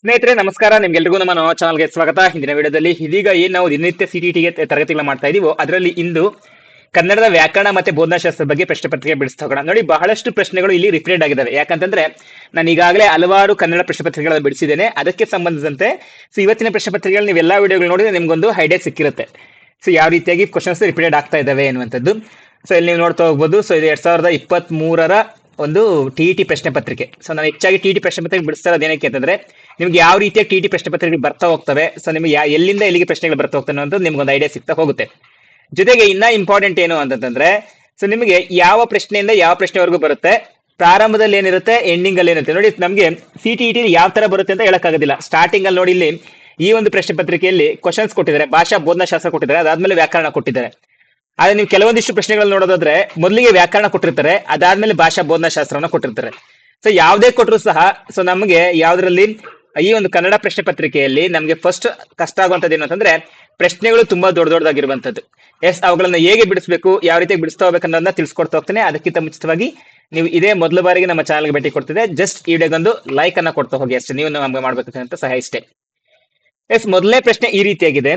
ಸ್ನೇಹಿತರೆ, ನಮಸ್ಕಾರ. ನಿಮ್ಗೆಲ್ರಿಗೂ ನಮ್ಮ ನವ ಚಾನಲ್ಗೆ ಸ್ವಾಗತ. ಹಿಂದಿನ ವಿಡಿಯೋದಲ್ಲಿ ಇದೀಗ ಏನ್ ನಾವು ದಿನನಿತ್ಯ ಸಿಟಿಟಿಗೆ ತರಗತಿಗಳ ಮಾಡ್ತಾ ಇದೀವೋ, ಅದರಲ್ಲಿ ಇಂದು ಕನ್ನಡದ ವ್ಯಾಕರಣ ಮತ್ತೆ ಬೋಧನಾಶಾಸ್ತ್ರ ಬಗ್ಗೆ ಪ್ರಶ್ನೆ ಪತ್ರಿಕೆ ಬಿಡಿಸ್ತಾ ಹೋಗೋಣ. ನೋಡಿ, ಬಹಳಷ್ಟು ಪ್ರಶ್ನೆಗಳು ಇಲ್ಲಿ ರಿಪೀಟ್ ಆಗಿದ್ದಾವೆ ಯಾಕಂತಂದ್ರೆ, ನಾನು ಈಗಾಗಲೇ ಹಲವಾರು ಕನ್ನಡ ಪ್ರಶ್ನೆ ಪತ್ರಿಕೆಗಳನ್ನು ಬಿಡಿಸಿದ್ದೇನೆ. ಅದಕ್ಕೆ ಸಂಬಂಧಿಸಿದಂತೆ ಸೊ ಇವತ್ತಿನ ಪ್ರಶ್ನೆ ಪತ್ರಿಕೆಗಳು ನೀವು ಎಲ್ಲಾ ವಿಡಿಯೋಗಳು ನೋಡಿದ್ರೆ ನಿಮ್ಗೊಂದು ಐಡಿಯಾ ಸಿಕ್ಕಿರುತ್ತೆ. ಸೊ ಯಾವ ರೀತಿಯಾಗಿ ಕ್ವಶನ್ಸ್ ರಿಪೀಟೆಡ್ ಆಗ್ತಾ ಇದ್ದಾವೆ ಅನ್ನುವಂಥದ್ದು ಸೊ ಇಲ್ಲಿ ನೀವು ನೋಡ್ತಾ ಹೋಗ್ಬೋದು. ಸೊ ಇದು ಎರಡ್ ಸಾವಿರದ ಇಪ್ಪತ್ತ್ ಮೂರರ ಒಂದು ಟಿ ಟಿ ಪ್ರಶ್ನೆ ಪತ್ರಿಕೆ. ಸೊ ನಾನು ಹೆಚ್ಚಾಗಿ ಟಿ ಟಿ ಪ್ರಶ್ನೆ ಪತ್ರಿಕೆ ಬಿಡಿಸ್ತಾ ಇರೋದು ಏನಕ್ಕೆ ಅಂತಂದ್ರೆ, ನಿಮ್ಗೆ ಯಾವ ರೀತಿಯ ಟಿ ಟಿ ಪ್ರಶ್ನೆ ಪತ್ರಿಕೆ ಬರ್ತಾ ಹೋಗ್ತವೆ ಸೊ ನಿಮ್ಗೆ ಎಲ್ಲಿಂದ ಎಲ್ಲಿಗೆ ಪ್ರಶ್ನೆಗಳು ಬರ್ತಾ ಹೋಗ್ತಾನೆ ಅನ್ನೋದು ನಿಮ್ಗೆ ಒಂದು ಐಡಿಯಾ ಸಿಗ್ತಾ ಹೋಗುತ್ತೆ. ಜೊತೆಗೆ ಇನ್ನ ಇಂಪಾರ್ಟೆಂಟ್ ಏನು ಅಂತಂದ್ರೆ ಸೊ ನಿಮಗೆ ಯಾವ ಪ್ರಶ್ನೆಯಿಂದ ಯಾವ ಪ್ರಶ್ನೆವರೆಗೂ ಬರುತ್ತೆ, ಪ್ರಾರಂಭದಲ್ಲಿ ಏನಿರುತ್ತೆ ಎಂಡಿಂಗ್ ಅಲ್ಲಿ ಏನಿರುತ್ತೆ. ನೋಡಿ, ನಮಗೆ ಸಿ ಟಿ ಟಿ ಯಾವ ತರ ಬರುತ್ತೆ ಅಂತ ಹೇಳಕ್ಕಾಗೋದಿಲ್ಲ. ಸ್ಟಾರ್ಟಿಂಗ್ ಅಲ್ಲಿ ನೋಡಿ ಇಲ್ಲಿ ಈ ಒಂದು ಪ್ರಶ್ನೆ ಪತ್ರಿಕೆಯಲ್ಲಿ ಕ್ವಶನ್ಸ್ ಕೊಟ್ಟಿದ್ದಾರೆ, ಭಾಷಾ ಬೋಧನಾಶಾಸ್ತ್ರ ಕೊಟ್ಟಿದ್ದಾರೆ, ಅದಾದ್ಮೇಲೆ ವ್ಯಾಕರಣ ಕೊಟ್ಟಿದ್ದಾರೆ. ಆದ್ರೆ ನೀವು ಕೆಲವೊಂದಿಷ್ಟು ಪ್ರಶ್ನೆಗಳನ್ನ ನೋಡೋದಾದ್ರೆ ಮೊದಲಿಗೆ ವ್ಯಾಕರಣ ಕೊಟ್ಟಿರ್ತಾರೆ, ಅದಾದ್ಮೇಲೆ ಭಾಷಾ ಬೋಧನಾಶಾಸ್ತ್ರವನ್ನ ಕೊಟ್ಟಿರ್ತಾರೆ. ಸೊ ಯಾವುದೇ ಕೊಟ್ಟರು ಸಹ ಸೊ ನಮಗೆ ಯಾವ್ದ್ರಲ್ಲಿ, ಈ ಒಂದು ಕನ್ನಡ ಪ್ರಶ್ನೆ ಪತ್ರಿಕೆಯಲ್ಲಿ ನಮಗೆ ಫಸ್ಟ್ ಕಷ್ಟ ಆಗುವಂತದ್ದು ಏನು ಅಂತಂದ್ರೆ, ಪ್ರಶ್ನೆಗಳು ತುಂಬಾ ದೊಡ್ಡ ದೊಡ್ಡದಾಗಿರುವಂತದ್ದು ಎಸ್ ಅವುಗಳನ್ನ ಹೇಗೆ ಬಿಡಿಸಬೇಕು, ಯಾವ ರೀತಿ ಬಿಡಿಸ್ತಾ ಹೋಗ್ಬೇಕು ಅನ್ನೋದನ್ನ ತಿಳಿಸ್ಕೊಡ್ತಾ ಹೋಗ್ತೇನೆ. ಅದಕ್ಕಿಂತ ಮುಚಿತವಾಗಿ ನೀವು ಇದೇ ಮೊದಲ ಬಾರಿಗೆ ನಮ್ಮ ಚಾನಲ್ಗೆ ಭೇಟಿ ಕೊಡ್ತಿದೆ. ಜಸ್ಟ್ ಈ ವಿಡಿಯೋಗೊಂದು ಲೈಕ್ ಅನ್ನ ಕೊಡ್ತಾ ಹೋಗಿ ಅಷ್ಟೇ. ನೀವು ನಮ್ಗೆ ಮಾಡ್ಬೇಕಂತ ಸಹ ಇಷ್ಟೇ ಎಸ್ ಮೊದಲನೇ ಪ್ರಶ್ನೆ ಈ ರೀತಿಯಾಗಿದೆ.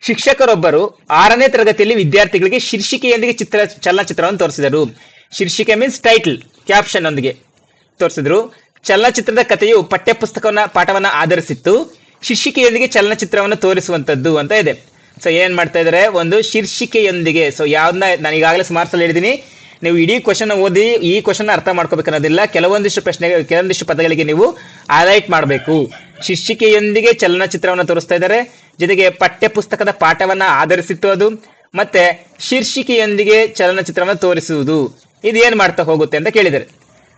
ಶಿಕ್ಷಕರೊಬ್ಬರು ಆರನೇ ತರಗತಿಯಲ್ಲಿ ವಿದ್ಯಾರ್ಥಿಗಳಿಗೆ ಶೀರ್ಷಿಕೆಯೊಂದಿಗೆ ಚಿತ್ರ ಚಲನಚಿತ್ರವನ್ನು ತೋರಿಸಿದರು. ಶೀರ್ಷಿಕೆ ಮೀನ್ಸ್ ಟೈಟಲ್ ಕ್ಯಾಪ್ಷನ್ ಒಂದಿಗೆ ತೋರಿಸಿದ್ರು. ಚಲನಚಿತ್ರದ ಕಥೆಯು ಪಠ್ಯಪುಸ್ತಕವನ್ನ, ಪಾಠವನ್ನ ಆಧರಿಸಿತ್ತು. ಶೀರ್ಷಿಕೆಯೊಂದಿಗೆ ಚಲನಚಿತ್ರವನ್ನು ತೋರಿಸುವಂತದ್ದು ಅಂತ ಇದೆ. ಸೊ ಏನ್ ಮಾಡ್ತಾ ಇದಾರೆ? ಒಂದು ಶೀರ್ಷಿಕೆಯೊಂದಿಗೆ ಸೊ ಯಾವ್ದನ್ನ ನಾನು ಈಗಾಗಲೇ ಸುಮಾರು ಸಲ ಹೇಳಿದೀನಿ. ನೀವು ಇಡೀ ಕ್ವಶನ್ ಓದಿ ಈ ಕ್ವಶನ್ ಅರ್ಥ ಮಾಡ್ಕೋಬೇಕನ್ನೋದಿಲ್ಲ ಕೆಲವೊಂದಿಷ್ಟು ಪ್ರಶ್ನೆ ಕೆಲವೊಂದಿಷ್ಟು ಪದಗಳಿಗೆ ನೀವು ಹೈಲೈಟ್ ಮಾಡಬೇಕು. ಶಿಕ್ಷಿಕೆಯೊಂದಿಗೆ ಚಲನಚಿತ್ರವನ್ನು ತೋರಿಸ್ತಾ ಇದ್ದಾರೆ. ಜೊತೆಗೆ ಪಠ್ಯ ಪುಸ್ತಕದ ಪಾಠವನ್ನ ಆಧರಿಸಿತ್ತು ಅದು. ಮತ್ತೆ ಶೀರ್ಷಿಕೆಯೊಂದಿಗೆ ಚಲನಚಿತ್ರವನ್ನು ತೋರಿಸುವುದು. ಇದು ಏನ್ ಮಾಡ್ತಾ ಹೋಗುತ್ತೆ ಅಂತ ಕೇಳಿದ್ದಾರೆ.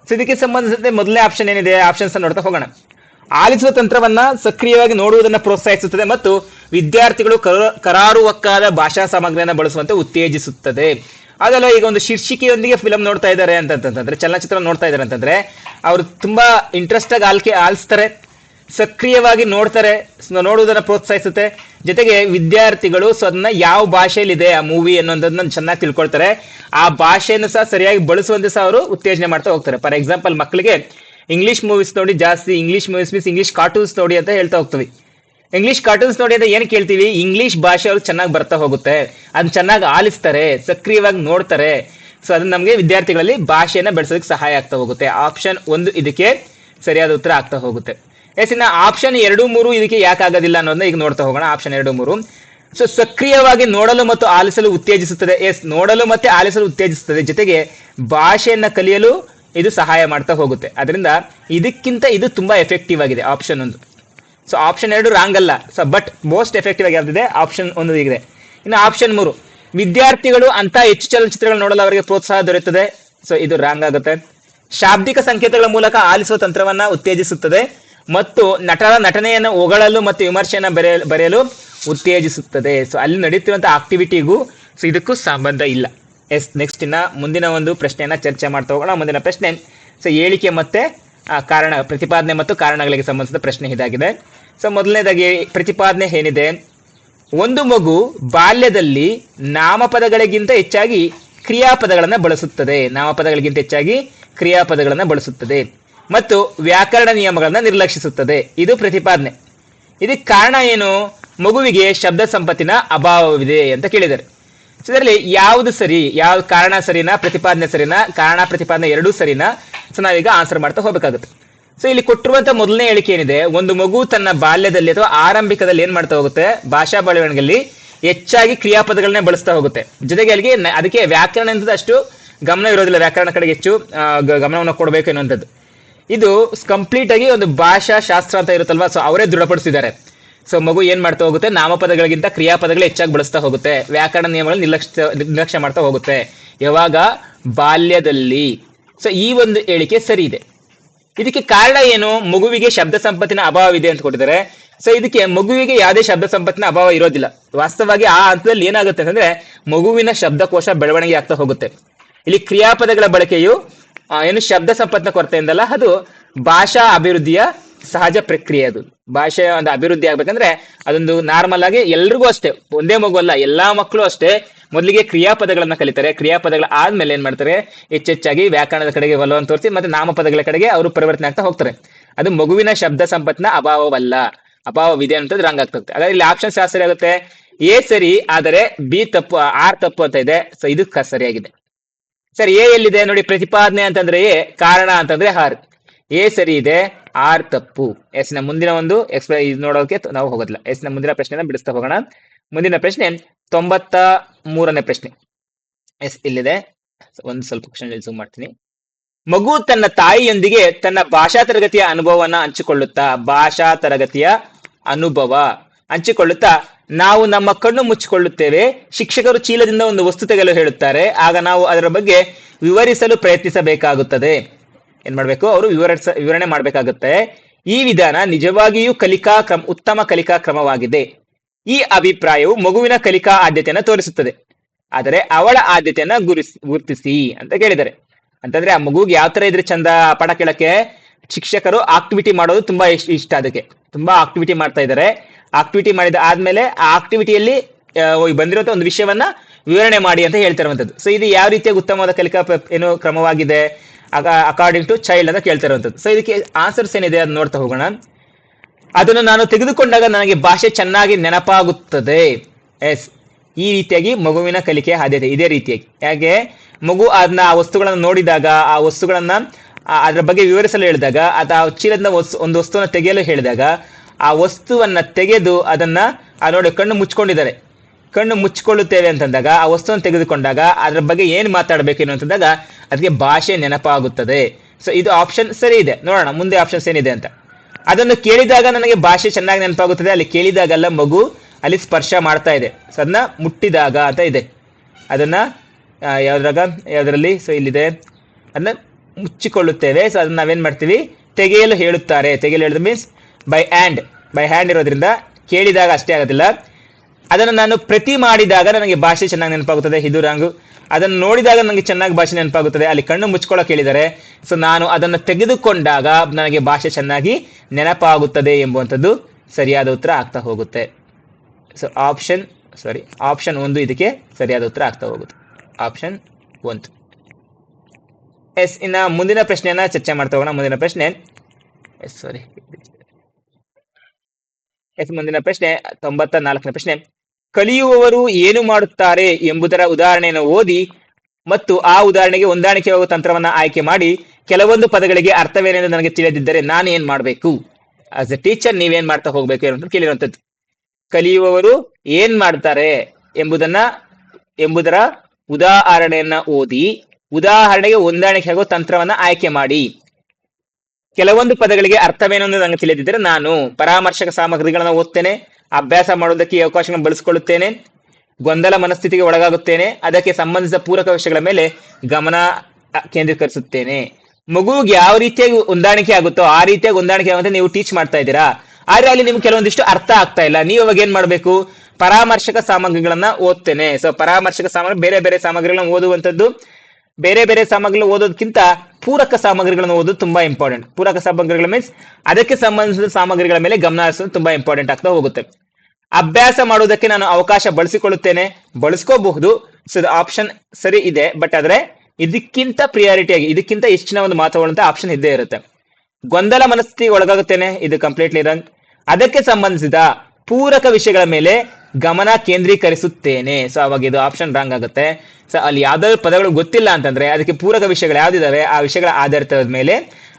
ಸೊ ಇದಕ್ಕೆ ಸಂಬಂಧಿಸಿದಂತೆ ಮೊದಲನೇ ಆಪ್ಷನ್ ಏನಿದೆ? ಆಪ್ಷನ್ಸ್ ನೋಡ್ತಾ ಹೋಗೋಣ. ಆಲಿಸುವ ತಂತ್ರವನ್ನ ಸಕ್ರಿಯವಾಗಿ ನೋಡುವುದನ್ನ ಪ್ರೋತ್ಸಾಹಿಸುತ್ತದೆ ಮತ್ತು ವಿದ್ಯಾರ್ಥಿಗಳು ಕರ- ಕರಾರುವಕ್ಕಾದ ಭಾಷಾ ಸಾಮಗ್ರಿಯನ್ನು ಬಳಸುವಂತೆ ಉತ್ತೇಜಿಸುತ್ತದೆ. ಅದಲ್ಲ ಈಗ ಒಂದು ಶೀರ್ಷಿಕೆಯೊಂದಿಗೆ ಫಿಲಂ ನೋಡ್ತಾ ಇದ್ದಾರೆ ಅಂತಂತಂದ್ರೆ ಚಲನಚಿತ್ರ ನೋಡ್ತಾ ಇದ್ದಾರೆ ಅಂತಂದ್ರೆ, ಅವರು ತುಂಬಾ ಇಂಟ್ರೆಸ್ಟ್ ಆಗಿ ಆಲ್ಕೆ ಆಲಿಸ್ತಾರೆ, ಸಕ್ರಿಯವಾಗಿ ನೋಡ್ತಾರೆ ನೋಡುವುದನ್ನ ಪ್ರೋತ್ಸಾಹಿಸುತ್ತೆ. ಜೊತೆಗೆ ವಿದ್ಯಾರ್ಥಿಗಳು ಸೊ ಅದನ್ನ ಯಾವ ಭಾಷೆಯಲ್ಲಿದೆ ಆ ಮೂವಿ ಅನ್ನೋದನ್ನ ಚೆನ್ನಾಗಿ ತಿಳ್ಕೊಳ್ತಾರೆ. ಆ ಭಾಷೆಯನ್ನು ಸಹ ಸರಿಯಾಗಿ ಬಳಸುವಂತೆ ಸಹ ಅವರು ಉತ್ತೇಜನೆ ಮಾಡ್ತಾ ಹೋಗ್ತಾರೆ. ಫಾರ್ ಎಕ್ಸಾಂಪಲ್ ಮಕ್ಕಳಿಗೆ ಇಂಗ್ಲಿಷ್ ಮೂವೀಸ್ ನೋಡಿ ಜಾಸ್ತಿ English movies means English cartoons ನೋಡಿ ಅಂತ ಹೇಳ್ತಾ ಹೋಗ್ತೀವಿ. ಇಂಗ್ಲಿಷ್ ಕಾರ್ಟೂನ್ಸ್ ನೋಡಿ ಅಂತ ಏನ್ ಕೇಳ್ತೀವಿ? ಇಂಗ್ಲಿಷ್ ಭಾಷೆ ಅವ್ರಿಗೆ ಚೆನ್ನಾಗಿ ಬರ್ತಾ ಹೋಗುತ್ತೆ. ಅದನ್ನ ಚೆನ್ನಾಗಿ ಆಲಿಸ್ತಾರೆ, ಸಕ್ರಿಯವಾಗಿ ನೋಡ್ತಾರೆ. ಸೊ ಅದನ್ನ ನಮಗೆ ವಿದ್ಯಾರ್ಥಿಗಳಲ್ಲಿ ಭಾಷೆಯನ್ನ ಬೆಳೆಸೋದಕ್ಕೆ ಸಹಾಯ ಆಗ್ತಾ ಹೋಗುತ್ತೆ. ಆಪ್ಷನ್ ಒಂದು ಇದಕ್ಕೆ ಸರಿಯಾದ ಉತ್ತರ ಆಗ್ತಾ ಹೋಗುತ್ತೆ. ಎಸ್, ಇನ್ನ ಆಪ್ಷನ್ ಎರಡು ಮೂರು ಇದಕ್ಕೆ ಯಾಕೆ ಆಗೋದಿಲ್ಲ ಅನ್ನೋದನ್ನ ಈಗ ನೋಡ್ತಾ ಹೋಗೋಣ. ಆಪ್ಷನ್ ಎರಡು ಮೂರು. ಸೊ ಸಕ್ರಿಯವಾಗಿ ನೋಡಲು ಮತ್ತು ಆಲಿಸಲು ಉತ್ತೇಜಿಸುತ್ತದೆ. ಎಸ್ ನೋಡಲು ಮತ್ತೆ ಆಲಿಸಲು ಉತ್ತೇಜಿಸುತ್ತದೆ. ಜೊತೆಗೆ ಭಾಷೆಯನ್ನ ಕಲಿಯಲು ಇದು ಸಹಾಯ ಮಾಡ್ತಾ ಹೋಗುತ್ತೆ. ಅದರಿಂದ ಇದಕ್ಕಿಂತ ಇದು ತುಂಬಾ ಎಫೆಕ್ಟಿವ್ ಆಗಿದೆ. ಆಪ್ಷನ್ ಒಂದು. ಸೊ ಆಪ್ಷನ್ ಎರಡು ರಾಂಗ್ ಅಲ್ಲ. ಸೊ ಬಟ್ ಮೋಸ್ಟ್ ಎಫೆಕ್ಟಿವ್ ಆಗಿ ಯಾವ್ದಿದೆ? ಆಪ್ಷನ್ ಒಂದು ಈಗಿದೆ. ಇನ್ನು ಆಪ್ಷನ್ ಮೂರು. ವಿದ್ಯಾರ್ಥಿಗಳು ಅಂತ ಹೆಚ್ಚು ಚಲನಚಿತ್ರಗಳು ನೋಡಲು ಅವರಿಗೆ ಪ್ರೋತ್ಸಾಹ ದೊರೆಯುತ್ತದೆ. ಸೊ ಇದು ರಾಂಗ್ ಆಗುತ್ತೆ. ಶಾಬ್ದಿಕ ಸಂಕೇತಗಳ ಮೂಲಕ ಆಲಿಸುವ ತಂತ್ರವನ್ನ ಉತ್ತೇಜಿಸುತ್ತದೆ ಮತ್ತು ನಟರ ನಟನೆಯನ್ನು ಹೊಗಳಲು ಮತ್ತು ವಿಮರ್ಶೆಯನ್ನ ಬರೆಯಲು ಉತ್ತೇಜಿಸುತ್ತದೆ. ಸೊ ಅಲ್ಲಿ ನಡೆಯುತ್ತಿರುವಂತಹ ಆಕ್ಟಿವಿಟಿಗೂ ಸೊ ಇದಕ್ಕೂ ಸಂಬಂಧ ಇಲ್ಲ. ಎಸ್ ನೆಕ್ಸ್ಟ್ ಇನ್ನ ಮುಂದಿನ ಒಂದು ಪ್ರಶ್ನೆಯನ್ನ ಚರ್ಚೆ ಮಾಡ್ತಾ ಹೋಗೋಣ. ಮುಂದಿನ ಪ್ರಶ್ನೆ. ಸೊ ಹೇಳಿಕೆ ಮತ್ತೆ ಆ, ಕಾರಣ ಪ್ರತಿಪಾದನೆ ಮತ್ತು ಕಾರಣಗಳಿಗೆ ಸಂಬಂಧಿಸಿದ ಪ್ರಶ್ನೆ ಇದಾಗಿದೆ. ಸೊ ಮೊದಲನೇದಾಗಿ ಪ್ರತಿಪಾದನೆ ಏನಿದೆ? ಒಂದು ಮಗು ಬಾಲ್ಯದಲ್ಲಿ ನಾಮಪದಗಳಿಗಿಂತ ಹೆಚ್ಚಾಗಿ ಕ್ರಿಯಾಪದಗಳನ್ನು ಬಳಸುತ್ತದೆ. ನಾಮಪದಗಳಿಗಿಂತ ಹೆಚ್ಚಾಗಿ ಕ್ರಿಯಾಪದಗಳನ್ನು ಬಳಸುತ್ತದೆ. ಮತ್ತು ವ್ಯಾಕರಣ ನಿಯಮಗಳನ್ನು ನಿರ್ಲಕ್ಷಿಸುತ್ತದೆ. ಇದು ಪ್ರತಿಪಾದನೆ. ಇದಕ್ಕೆ ಕಾರಣ ಏನು? ಮಗುವಿಗೆ ಶಬ್ದ ಸಂಪತ್ತಿನ ಅಭಾವವಿದೆ ಅಂತ ಕೇಳಿದ್ದಾರೆ. ಸೊ ಇದರಲ್ಲಿ ಯಾವುದು ಸರಿ, ಯಾವ ಕಾರಣ ಸರಿನಾ, ಪ್ರತಿಪಾದನೆ ಸರಿನಾ, ಕಾರಣ ಪ್ರತಿಪಾದನೆ ಎರಡೂ ಸರಿನಾ, ಸೊ ನಾವೀಗ ಆನ್ಸರ್ ಮಾಡ್ತಾ ಹೋಗ್ಬೇಕಾಗುತ್ತೆ. ಸೊ ಇಲ್ಲಿ ಕೊಟ್ಟಿರುವಂತ ಮೊದಲನೇ ಹೇಳಿಕೆ ಏನಿದೆ, ಒಂದು ಮಗು ತನ್ನ ಬಾಲ್ಯದಲ್ಲಿ ಅಥವಾ ಆರಂಭಿಕದಲ್ಲಿ ಏನ್ ಮಾಡ್ತಾ ಹೋಗುತ್ತೆ, ಭಾಷಾ ಬೆಳವಣಿಗೆಯಲ್ಲಿ ಹೆಚ್ಚಾಗಿ ಕ್ರಿಯಾಪದಗಳನ್ನೇ ಬಳಸ್ತಾ ಹೋಗುತ್ತೆ. ಜೊತೆಗೆ ಅಲ್ಲಿಗೆ ಅದಕ್ಕೆ ವ್ಯಾಕರಣ ಅಂತ ಅಷ್ಟು ಗಮನ ಇರೋದಿಲ್ಲ, ವ್ಯಾಕರಣ ಕಡೆಗೆ ಹೆಚ್ಚು ಗಮನವನ್ನು ಕೊಡಬೇಕು ಎನ್ನುವಂಥದ್ದು. ಇದು ಕಂಪ್ಲೀಟ್ ಆಗಿ ಒಂದು ಭಾಷಾ ಶಾಸ್ತ್ರ ಅಂತ ಇರುತ್ತಲ್ವಾ ಸೊ ಅವರೇ ದೃಢಪಡಿಸಿದ್ದಾರೆ. ಸೊ ಮಗು ಏನ್ ಮಾಡ್ತಾ ಹೋಗುತ್ತೆ? ನಾಮಪದಗಳಿಗಿಂತ ಕ್ರಿಯಾಪದಗಳು ಹೆಚ್ಚಾಗಿ ಬಳಸ್ತಾ ಹೋಗುತ್ತೆ. ವ್ಯಾಕರಣ ನಿಯಮಗಳು ನಿರ್ಲಕ್ಷ್ಯ ನಿರ್ಲಕ್ಷ್ಯ ಮಾಡ್ತಾ ಹೋಗುತ್ತೆ. ಯಾವಾಗ? ಬಾಲ್ಯದಲ್ಲಿ. ಸೊ ಈ ಒಂದು ಹೇಳಿಕೆ ಸರಿ ಇದೆ. ಇದಕ್ಕೆ ಕಾರಣ ಏನು? ಮಗುವಿಗೆ ಶಬ್ದ ಸಂಪತ್ತಿನ ಅಭಾವ ಇದೆ ಅಂತ ಕೊಟ್ಟಿದ್ದಾರೆ. ಸೊ ಇದಕ್ಕೆ ಮಗುವಿಗೆ ಯಾವುದೇ ಶಬ್ದ ಸಂಪತ್ತಿನ ಅಭಾವ ಇರೋದಿಲ್ಲ. ವಾಸ್ತವವಾಗಿ ಆ ಹಂತದಲ್ಲಿ ಏನಾಗುತ್ತೆ ಅಂತಂದ್ರೆ, ಮಗುವಿನ ಶಬ್ದಕೋಶ ಬೆಳವಣಿಗೆ ಆಗ್ತಾ ಹೋಗುತ್ತೆ. ಇಲ್ಲಿ ಕ್ರಿಯಾಪದಗಳ ಬಳಕೆಯು ಏನು ಶಬ್ದ ಸಂಪತ್ತಿನ ಕೊರತೆಯಿಂದಲ್ಲ, ಅದು ಭಾಷಾ ಅಭಿವೃದ್ಧಿಯ ಸಹಜ ಪ್ರಕ್ರಿಯೆ ಅದು. ಭಾಷೆಯ ಒಂದು ಅಭಿವೃದ್ಧಿ ಆಗ್ಬೇಕಂದ್ರೆ ಅದೊಂದು ನಾರ್ಮಲ್ ಆಗಿ ಎಲ್ರಿಗೂ ಅಷ್ಟೇ, ಒಂದೇ ಮಗು ಅಲ್ಲ, ಎಲ್ಲಾ ಮಕ್ಕಳು ಅಷ್ಟೇ ಮೊದಲಿಗೆ ಕ್ರಿಯಾಪದಗಳನ್ನ ಕಲಿತಾರೆ. ಕ್ರಿಯಾಪದಗಳ ಆದ್ಮೇಲೆ ಏನ್ ಮಾಡ್ತಾರೆ? ಹೆಚ್ಚೆಚ್ಚಾಗಿ ವ್ಯಾಕರಣದ ಕಡೆಗೆ ಒಲವನ್ನು ತೋರಿಸಿ ಮತ್ತೆ ನಾಮಪದಗಳ ಕಡೆಗೆ ಅವರು ಪರಿವರ್ತನೆ ಆಗ್ತಾ ಹೋಗ್ತಾರೆ. ಅದು ಮಗುವಿನ ಶಬ್ದ ಸಂಪತ್ತಿನ ಅಭಾವವಲ್ಲ. ಅಭಾವವಿದೆ ಅಂತಂದ್ರೆ ಹಂಗಾಗ್ತದೆ ಹಾಗಾದ್ರೆ ಇಲ್ಲಿ ಆಪ್ಷನ್ ಸರಿ ಆಗುತ್ತೆ? ಎ ಸರಿ, ಆದರೆ ಬಿ ತಪ್ಪು, ಆರ್ ತಪ್ಪು ಅಂತ ಇದೆ. ಸೊ ಇದು ಸರಿಯಾಗಿದೆ. ಸರ್, ಎ ಎಲ್ಲಿದೆ? ನೋಡಿ, ಪ್ರತಿಪಾದನೆ ಅಂತಂದ್ರೆ ಎ, ಕಾರಣ ಅಂತಂದ್ರೆ ಆರ್. ಎ ಸರಿ ಇದೆ, ಆರ್ ತಪ್ಪು. ಎಸ್ನ ಮುಂದಿನ ಒಂದು ಎಕ್ಸ್ಪ್ಲೈ ಇದು ನೋಡೋಕೆ ನಾವು ಹೋಗೋದಿಲ್ಲ. ಎಸ್ನ ಮುಂದಿನ ಪ್ರಶ್ನೆನ ಬಿಡಿಸ್ತಾ ಹೋಗೋಣ. ಮುಂದಿನ ಪ್ರಶ್ನೆ, ತೊಂಬತ್ತ ಮೂರನೇ ಪ್ರಶ್ನೆ. ಎಸ್ ಇಲ್ಲಿದೆ. ಒಂದು ಸ್ವಲ್ಪ ಜೂಮ್ ಮಾಡ್ತೀನಿ. ಮಗು ತನ್ನ ತಾಯಿಯೊಂದಿಗೆ ತನ್ನ ಭಾಷಾ ತರಗತಿಯ ಅನುಭವವನ್ನ ಹಂಚಿಕೊಳ್ಳುತ್ತಾ, ಭಾಷಾ ತರಗತಿಯ ಅನುಭವ ಹಂಚಿಕೊಳ್ಳುತ್ತಾ, ನಾವು ನಮ್ಮ ಕಣ್ಣು ಮುಚ್ಚಿಕೊಳ್ಳುತ್ತೇವೆ, ಶಿಕ್ಷಕರು ಚೀಲದಿಂದ ಒಂದು ವಸ್ತು ತೆಗೆಯಲು ಹೇಳುತ್ತಾರೆ, ಆಗ ನಾವು ಅದರ ಬಗ್ಗೆ ವಿವರಿಸಲು ಪ್ರಯತ್ನಿಸಬೇಕಾಗುತ್ತದೆ. ಏನ್ ಮಾಡ್ಬೇಕು? ಅವರು ವಿವರಿಸ, ವಿವರಣೆ ಮಾಡಬೇಕಾಗುತ್ತೆ. ಈ ವಿಧಾನ ನಿಜವಾಗಿಯೂ ಕಲಿಕಾ ಕ್ರಮ, ಉತ್ತಮ ಕಲಿಕಾ ಕ್ರಮವಾಗಿದೆ. ಈ ಅಭಿಪ್ರಾಯವು ಮಗುವಿನ ಕಲಿಕಾ ಆದ್ಯತೆಯನ್ನು ತೋರಿಸುತ್ತದೆ. ಆದರೆ ಅವಳ ಆದ್ಯತೆಯನ್ನ ಗುರುಸ್, ಗುರುತಿಸಿ ಅಂತ ಕೇಳಿದ್ದಾರೆ. ಅಂತಂದ್ರೆ ಆ ಮಗುಗೆ ಯಾವ ತರ ಇದ್ರೆ ಚಂದ? ಪಾಠ ಕೇಳಕ್ಕೆ ಶಿಕ್ಷಕರು ಆಕ್ಟಿವಿಟಿ ಮಾಡೋದು ತುಂಬಾ ಇಷ್ಟ ಅದಕ್ಕೆ. ತುಂಬಾ ಆಕ್ಟಿವಿಟಿ ಮಾಡ್ತಾ ಇದ್ದಾರೆ. ಆಕ್ಟಿವಿಟಿ ಮಾಡಿದ ಆದ್ಮೇಲೆ ಆ ಆಕ್ಟಿವಿಟಿಯಲ್ಲಿ ಬಂದಿರುವಂತ ಒಂದು ವಿಷಯವನ್ನ ವಿವರಣೆ ಮಾಡಿ ಅಂತ ಹೇಳ್ತಿರುವಂತದ್ದು ಸೊ ಇದು ಯಾವ ರೀತಿಯ ಉತ್ತಮವಾದ ಕಲಿಕಾ ಏನು ಕ್ರಮವಾಗಿದೆ? ಅಕಾರ್ಡಿಂಗ್ ಟು ಚೈಲ್ಡ್ ಅಂತ ಕೇಳ್ತಾ ಇರುವಂತದ್ದು ಸೊ ಇದಕ್ಕೆ ಆನ್ಸರ್ಸ್ ಏನಿದೆ ಅದು ನೋಡ್ತಾ ಹೋಗೋಣ. ಅದನ್ನು ನಾನು ತೆಗೆದುಕೊಂಡಾಗ ನನಗೆ ಭಾಷೆ ಚೆನ್ನಾಗಿ ನೆನಪಾಗುತ್ತದೆ. ಎಸ್ ಈ ರೀತಿಯಾಗಿ ಮಗುವಿನ ಕಲಿಕೆ ಆದ್ಯತೆ ಇದೇ. ರೀತಿಯಾಗಿ. ಹಾಗೆ ಮಗು ಅದನ್ನ ಆ ವಸ್ತುಗಳನ್ನು ನೋಡಿದಾಗ, ಆ ವಸ್ತುಗಳನ್ನ ಅದರ ಬಗ್ಗೆ ವಿವರಿಸಲು ಹೇಳಿದಾಗ, ಅಥವಾ ಚೀಲದ ಒಂದು ವಸ್ತುವನ್ನ ತೆಗೆಯಲು ಹೇಳಿದಾಗ, ಆ ವಸ್ತುವನ್ನ ತೆಗೆದು ಅದನ್ನ, ಆ ನೋಡಿ ಕಣ್ಣು ಮುಚ್ಕೊಂಡಿದ್ದಾರೆ. ಕಣ್ಣು ಮುಚ್ಚಿಕೊಳ್ಳುತ್ತೇವೆ ಅಂತಂದಾಗ, ಆ ವಸ್ತುವನ್ನು ತೆಗೆದುಕೊಂಡಾಗ ಅದರ ಬಗ್ಗೆ ಏನು ಮಾತಾಡಬೇಕು ಅಂತಂದಾಗ, ಅದಕ್ಕೆ ಭಾಷೆ ನೆನಪಾಗುತ್ತದೆ. ಸೊ ಇದು ಆಪ್ಷನ್ ಸರಿ ಇದೆ. ನೋಡೋಣ, ಮುಂದೆ ಆಪ್ಷನ್ಸ್ ಏನಿದೆ ಅಂತ. ಅದನ್ನು ಕೇಳಿದಾಗ ನನಗೆ ಭಾಷೆ ಚೆನ್ನಾಗಿ ನೆನಪಾಗುತ್ತದೆ. ಅಲ್ಲಿ ಕೇಳಿದಾಗಲ್ಲ ಮಗು ಅಲ್ಲಿ ಸ್ಪರ್ಶ ಮಾಡ್ತಾ ಇದೆ. ಸೊ ಅದನ್ನ ಮುಟ್ಟಿದಾಗ ಅಂತ ಇದೆ. ಅದನ್ನ ಯಾವ್ದ್ರಾಗ? ಯಾವ್ದ್ರಲ್ಲಿ? ಸೊ ಇಲ್ಲಿದೆ. ಅದನ್ನ ಮುಚ್ಚಿಕೊಳ್ಳುತ್ತೇವೆ. ಸೊ ಅದನ್ನ ನಾವೇನ್ ಮಾಡ್ತೀವಿ? ತೆಗೆಯಲು ಹೇಳುತ್ತಾರೆ. ತೆಗೆಯಲು ಹೇಳಿದ್ರೆ means by hand by hand ಇರೋದ್ರಿಂದ ಕೇಳಿದಾಗ ಅಷ್ಟೇ ಆಗೋದಿಲ್ಲ. ಅದನ್ನು ನಾನು ಪ್ರತಿ ಮಾಡಿದಾಗ ನನಗೆ ಭಾಷೆ ಚೆನ್ನಾಗಿ ನೆನಪಾಗುತ್ತದೆ ಇದು ರಾಂಗು ಅದನ್ನು ನೋಡಿದಾಗ ನನಗೆ ಚೆನ್ನಾಗಿ ಭಾಷೆ ನೆನಪಾಗುತ್ತದೆ. ಅಲ್ಲಿ ಕಣ್ಣು ಮುಚ್ಕೊಳ್ಳೋಕೆ ಹೇಳಿದರೆ ಸೊ ನಾನು ಅದನ್ನು ತೆಗೆದುಕೊಂಡಾಗ ನನಗೆ ಭಾಷೆ ಚೆನ್ನಾಗಿ ನೆನಪಾಗುತ್ತದೆ ಎಂಬುವಂಥದ್ದು ಸರಿಯಾದ ಉತ್ತರ ಆಗ್ತಾ ಹೋಗುತ್ತೆ. ಸೊ ಆಪ್ಷನ್ ಸಾರಿ ಆಪ್ಷನ್ ಒಂದು ಇದಕ್ಕೆ ಸರಿಯಾದ ಉತ್ತರ ಆಗ್ತಾ ಹೋಗುತ್ತೆ. ಆಪ್ಷನ್ ಒಂದು. ಎಸ್, ಇನ್ನ ಮುಂದಿನ ಪ್ರಶ್ನೆಯನ್ನ ಚರ್ಚೆ ಮಾಡ್ತಾ ಹೋಗೋಣ. ಮುಂದಿನ ಪ್ರಶ್ನೆ. ಎಸ್ ಸಾರಿ ಎಸ್, ಮುಂದಿನ ಪ್ರಶ್ನೆ, ತೊಂಬತ್ತ ನಾಲ್ಕನೇ ಪ್ರಶ್ನೆ. ಕಲಿಯುವವರು ಏನು ಮಾಡುತ್ತಾರೆ ಎಂಬುದರ ಉದಾಹರಣೆಯನ್ನು ಓದಿ ಮತ್ತು ಆ ಉದಾಹರಣೆಗೆ ಹೊಂದಾಣಿಕೆಯಾಗುವ ತಂತ್ರವನ್ನ ಆಯ್ಕೆ ಮಾಡಿ ಕೆಲವೊಂದು ಪದಗಳಿಗೆ ಅರ್ಥವೇನೆಂದು ನನಗೆ ತಿಳಿದಿದ್ದರೆ ನಾನು ಏನ್ ಮಾಡಬೇಕು? ಆಸ್ ಎ ಟೀಚರ್ ನೀವೇನ್ ಮಾಡ್ತಾ ಹೋಗ್ಬೇಕು ಅನ್ನೋದು ಕೇಳಿರುವಂತದ್ದು ಕಲಿಯುವವರು ಏನ್ ಮಾಡ್ತಾರೆ ಎಂಬುದನ್ನ, ಎಂಬುದರ ಉದಾಹರಣೆಯನ್ನ ಓದಿ, ಉದಾಹರಣೆಗೆ ಹೊಂದಾಣಿಕೆ ತಂತ್ರವನ್ನ ಆಯ್ಕೆ ಮಾಡಿ. ಕೆಲವೊಂದು ಪದಗಳಿಗೆ ಅರ್ಥವೇನೆಂದು ನನಗೆ ತಿಳಿದಿದ್ದರೆ ನಾನು ಪರಾಮರ್ಶಕ ಸಾಮಗ್ರಿಗಳನ್ನ ಓದ್ತೇನೆ ಅಭ್ಯಾಸ ಮಾಡುವುದಕ್ಕೆ ಈ ಅವಕಾಶಗಳನ್ನು ಬಳಸಿಕೊಳ್ಳುತ್ತೇನೆ, ಗೊಂದಲ ಮನಸ್ಥಿತಿಗೆ ಒಳಗಾಗುತ್ತೇನೆ, ಅದಕ್ಕೆ ಸಂಬಂಧಿಸಿದ ಪೂರಕ ವಿಷಯಗಳ ಮೇಲೆ ಗಮನ ಕೇಂದ್ರೀಕರಿಸುತ್ತೇನೆ. ಮಗುವಿಗೆ ಯಾವ ರೀತಿಯಾಗಿ ಹೊಂದಾಣಿಕೆ ಆಗುತ್ತೋ ಆ ರೀತಿಯಾಗಿ ಹೊಂದಾಣಿಕೆ ಆಗುತ್ತೆ ನೀವು ಟೀಚ್ ಮಾಡ್ತಾ ಇದ್ದೀರಾ? ಆದ್ರೆ ಅಲ್ಲಿ ನಿಮ್ಗೆ ಕೆಲವೊಂದಿಷ್ಟು ಅರ್ಥ ಆಗ್ತಾ ಇಲ್ಲ. ನೀವು ಇವಾಗ ಏನ್ ಮಾಡ್ಬೇಕು? ಪರಾಮರ್ಶಕ ಸಾಮಗ್ರಿಗಳನ್ನ ಓದ್ತೇನೆ. ಸೊ ಪರಾಮರ್ಶಕ ಸಾಮಗ್ರಿ ಬೇರೆ ಬೇರೆ ಸಾಮಗ್ರಿಗಳನ್ನ ಓದುವಂತದ್ದು ಬೇರೆ ಬೇರೆ ಸಾಮಗ್ರಿಗಳು ಓದೋದಕ್ಕಿಂತ ಪೂರಕ ಸಾಮಗ್ರಿಗಳನ್ನು ಓದೋದು ತುಂಬಾ ಇಂಪಾರ್ಟೆಂಟ್ ಪೂರಕ ಸಾಮಗ್ರಿಗಳ ಮೀನ್ಸ್ ಅದಕ್ಕೆ ಸಂಬಂಧಿಸಿದ ಸಾಮಗ್ರಿಗಳ ಮೇಲೆ ಗಮನ ಹರಿಸೋದು ತುಂಬಾ ಇಂಪಾರ್ಟೆಂಟ್ ಆಗ್ತಾ ಹೋಗುತ್ತೆ. ಅಭ್ಯಾಸ ಮಾಡುವುದಕ್ಕೆ ನಾನು ಅವಕಾಶ ಬಳಸಿಕೊಳ್ಳುತ್ತೇನೆ, ಬಳಸ್ಕೋಬಹುದು. ಸೊ ಆಪ್ಷನ್ ಸರಿ ಇದೆ ಬಟ್ ಆದ್ರೆ ಇದಕ್ಕಿಂತ ಪ್ರಿಯಾರಿಟಿಯಾಗಿ ಇದಕ್ಕಿಂತ ಹೆಚ್ಚಿನ ಒಂದು ಮಾತುಗಳಂತ ಆಪ್ಷನ್ ಇದ್ದೇ ಇರುತ್ತೆ. ಗೊಂದಲ ಮನಸ್ಥಿತಿ ಒಳಗಾಗುತ್ತೇನೆ, ಇದು ಕಂಪ್ಲೀಟ್ಲಿ ರಂಗ್ ಅದಕ್ಕೆ ಸಂಬಂಧಿಸಿದ ಪೂರಕ ವಿಷಯಗಳ ಮೇಲೆ ಗಮನ ಕೇಂದ್ರೀಕರಿಸುತ್ತೇನೆ. ಸೊ ಅವಾಗ ಇದು ಆಪ್ಷನ್ ರಾಂಗ್ ಆಗುತ್ತೆ. ಸೊ ಅಲ್ಲಿ ಯಾವ್ದಾದ್ರು ಪದಗಳು ಗೊತ್ತಿಲ್ಲ ಅಂತಂದ್ರೆ ಅದಕ್ಕೆ ಪೂರಕ ವಿಷಯಗಳು ಯಾವ್ದಿದಾವೆ, ಆ ವಿಷಯಗಳ ಆಧಾರಿತದ ಮೇಲೆ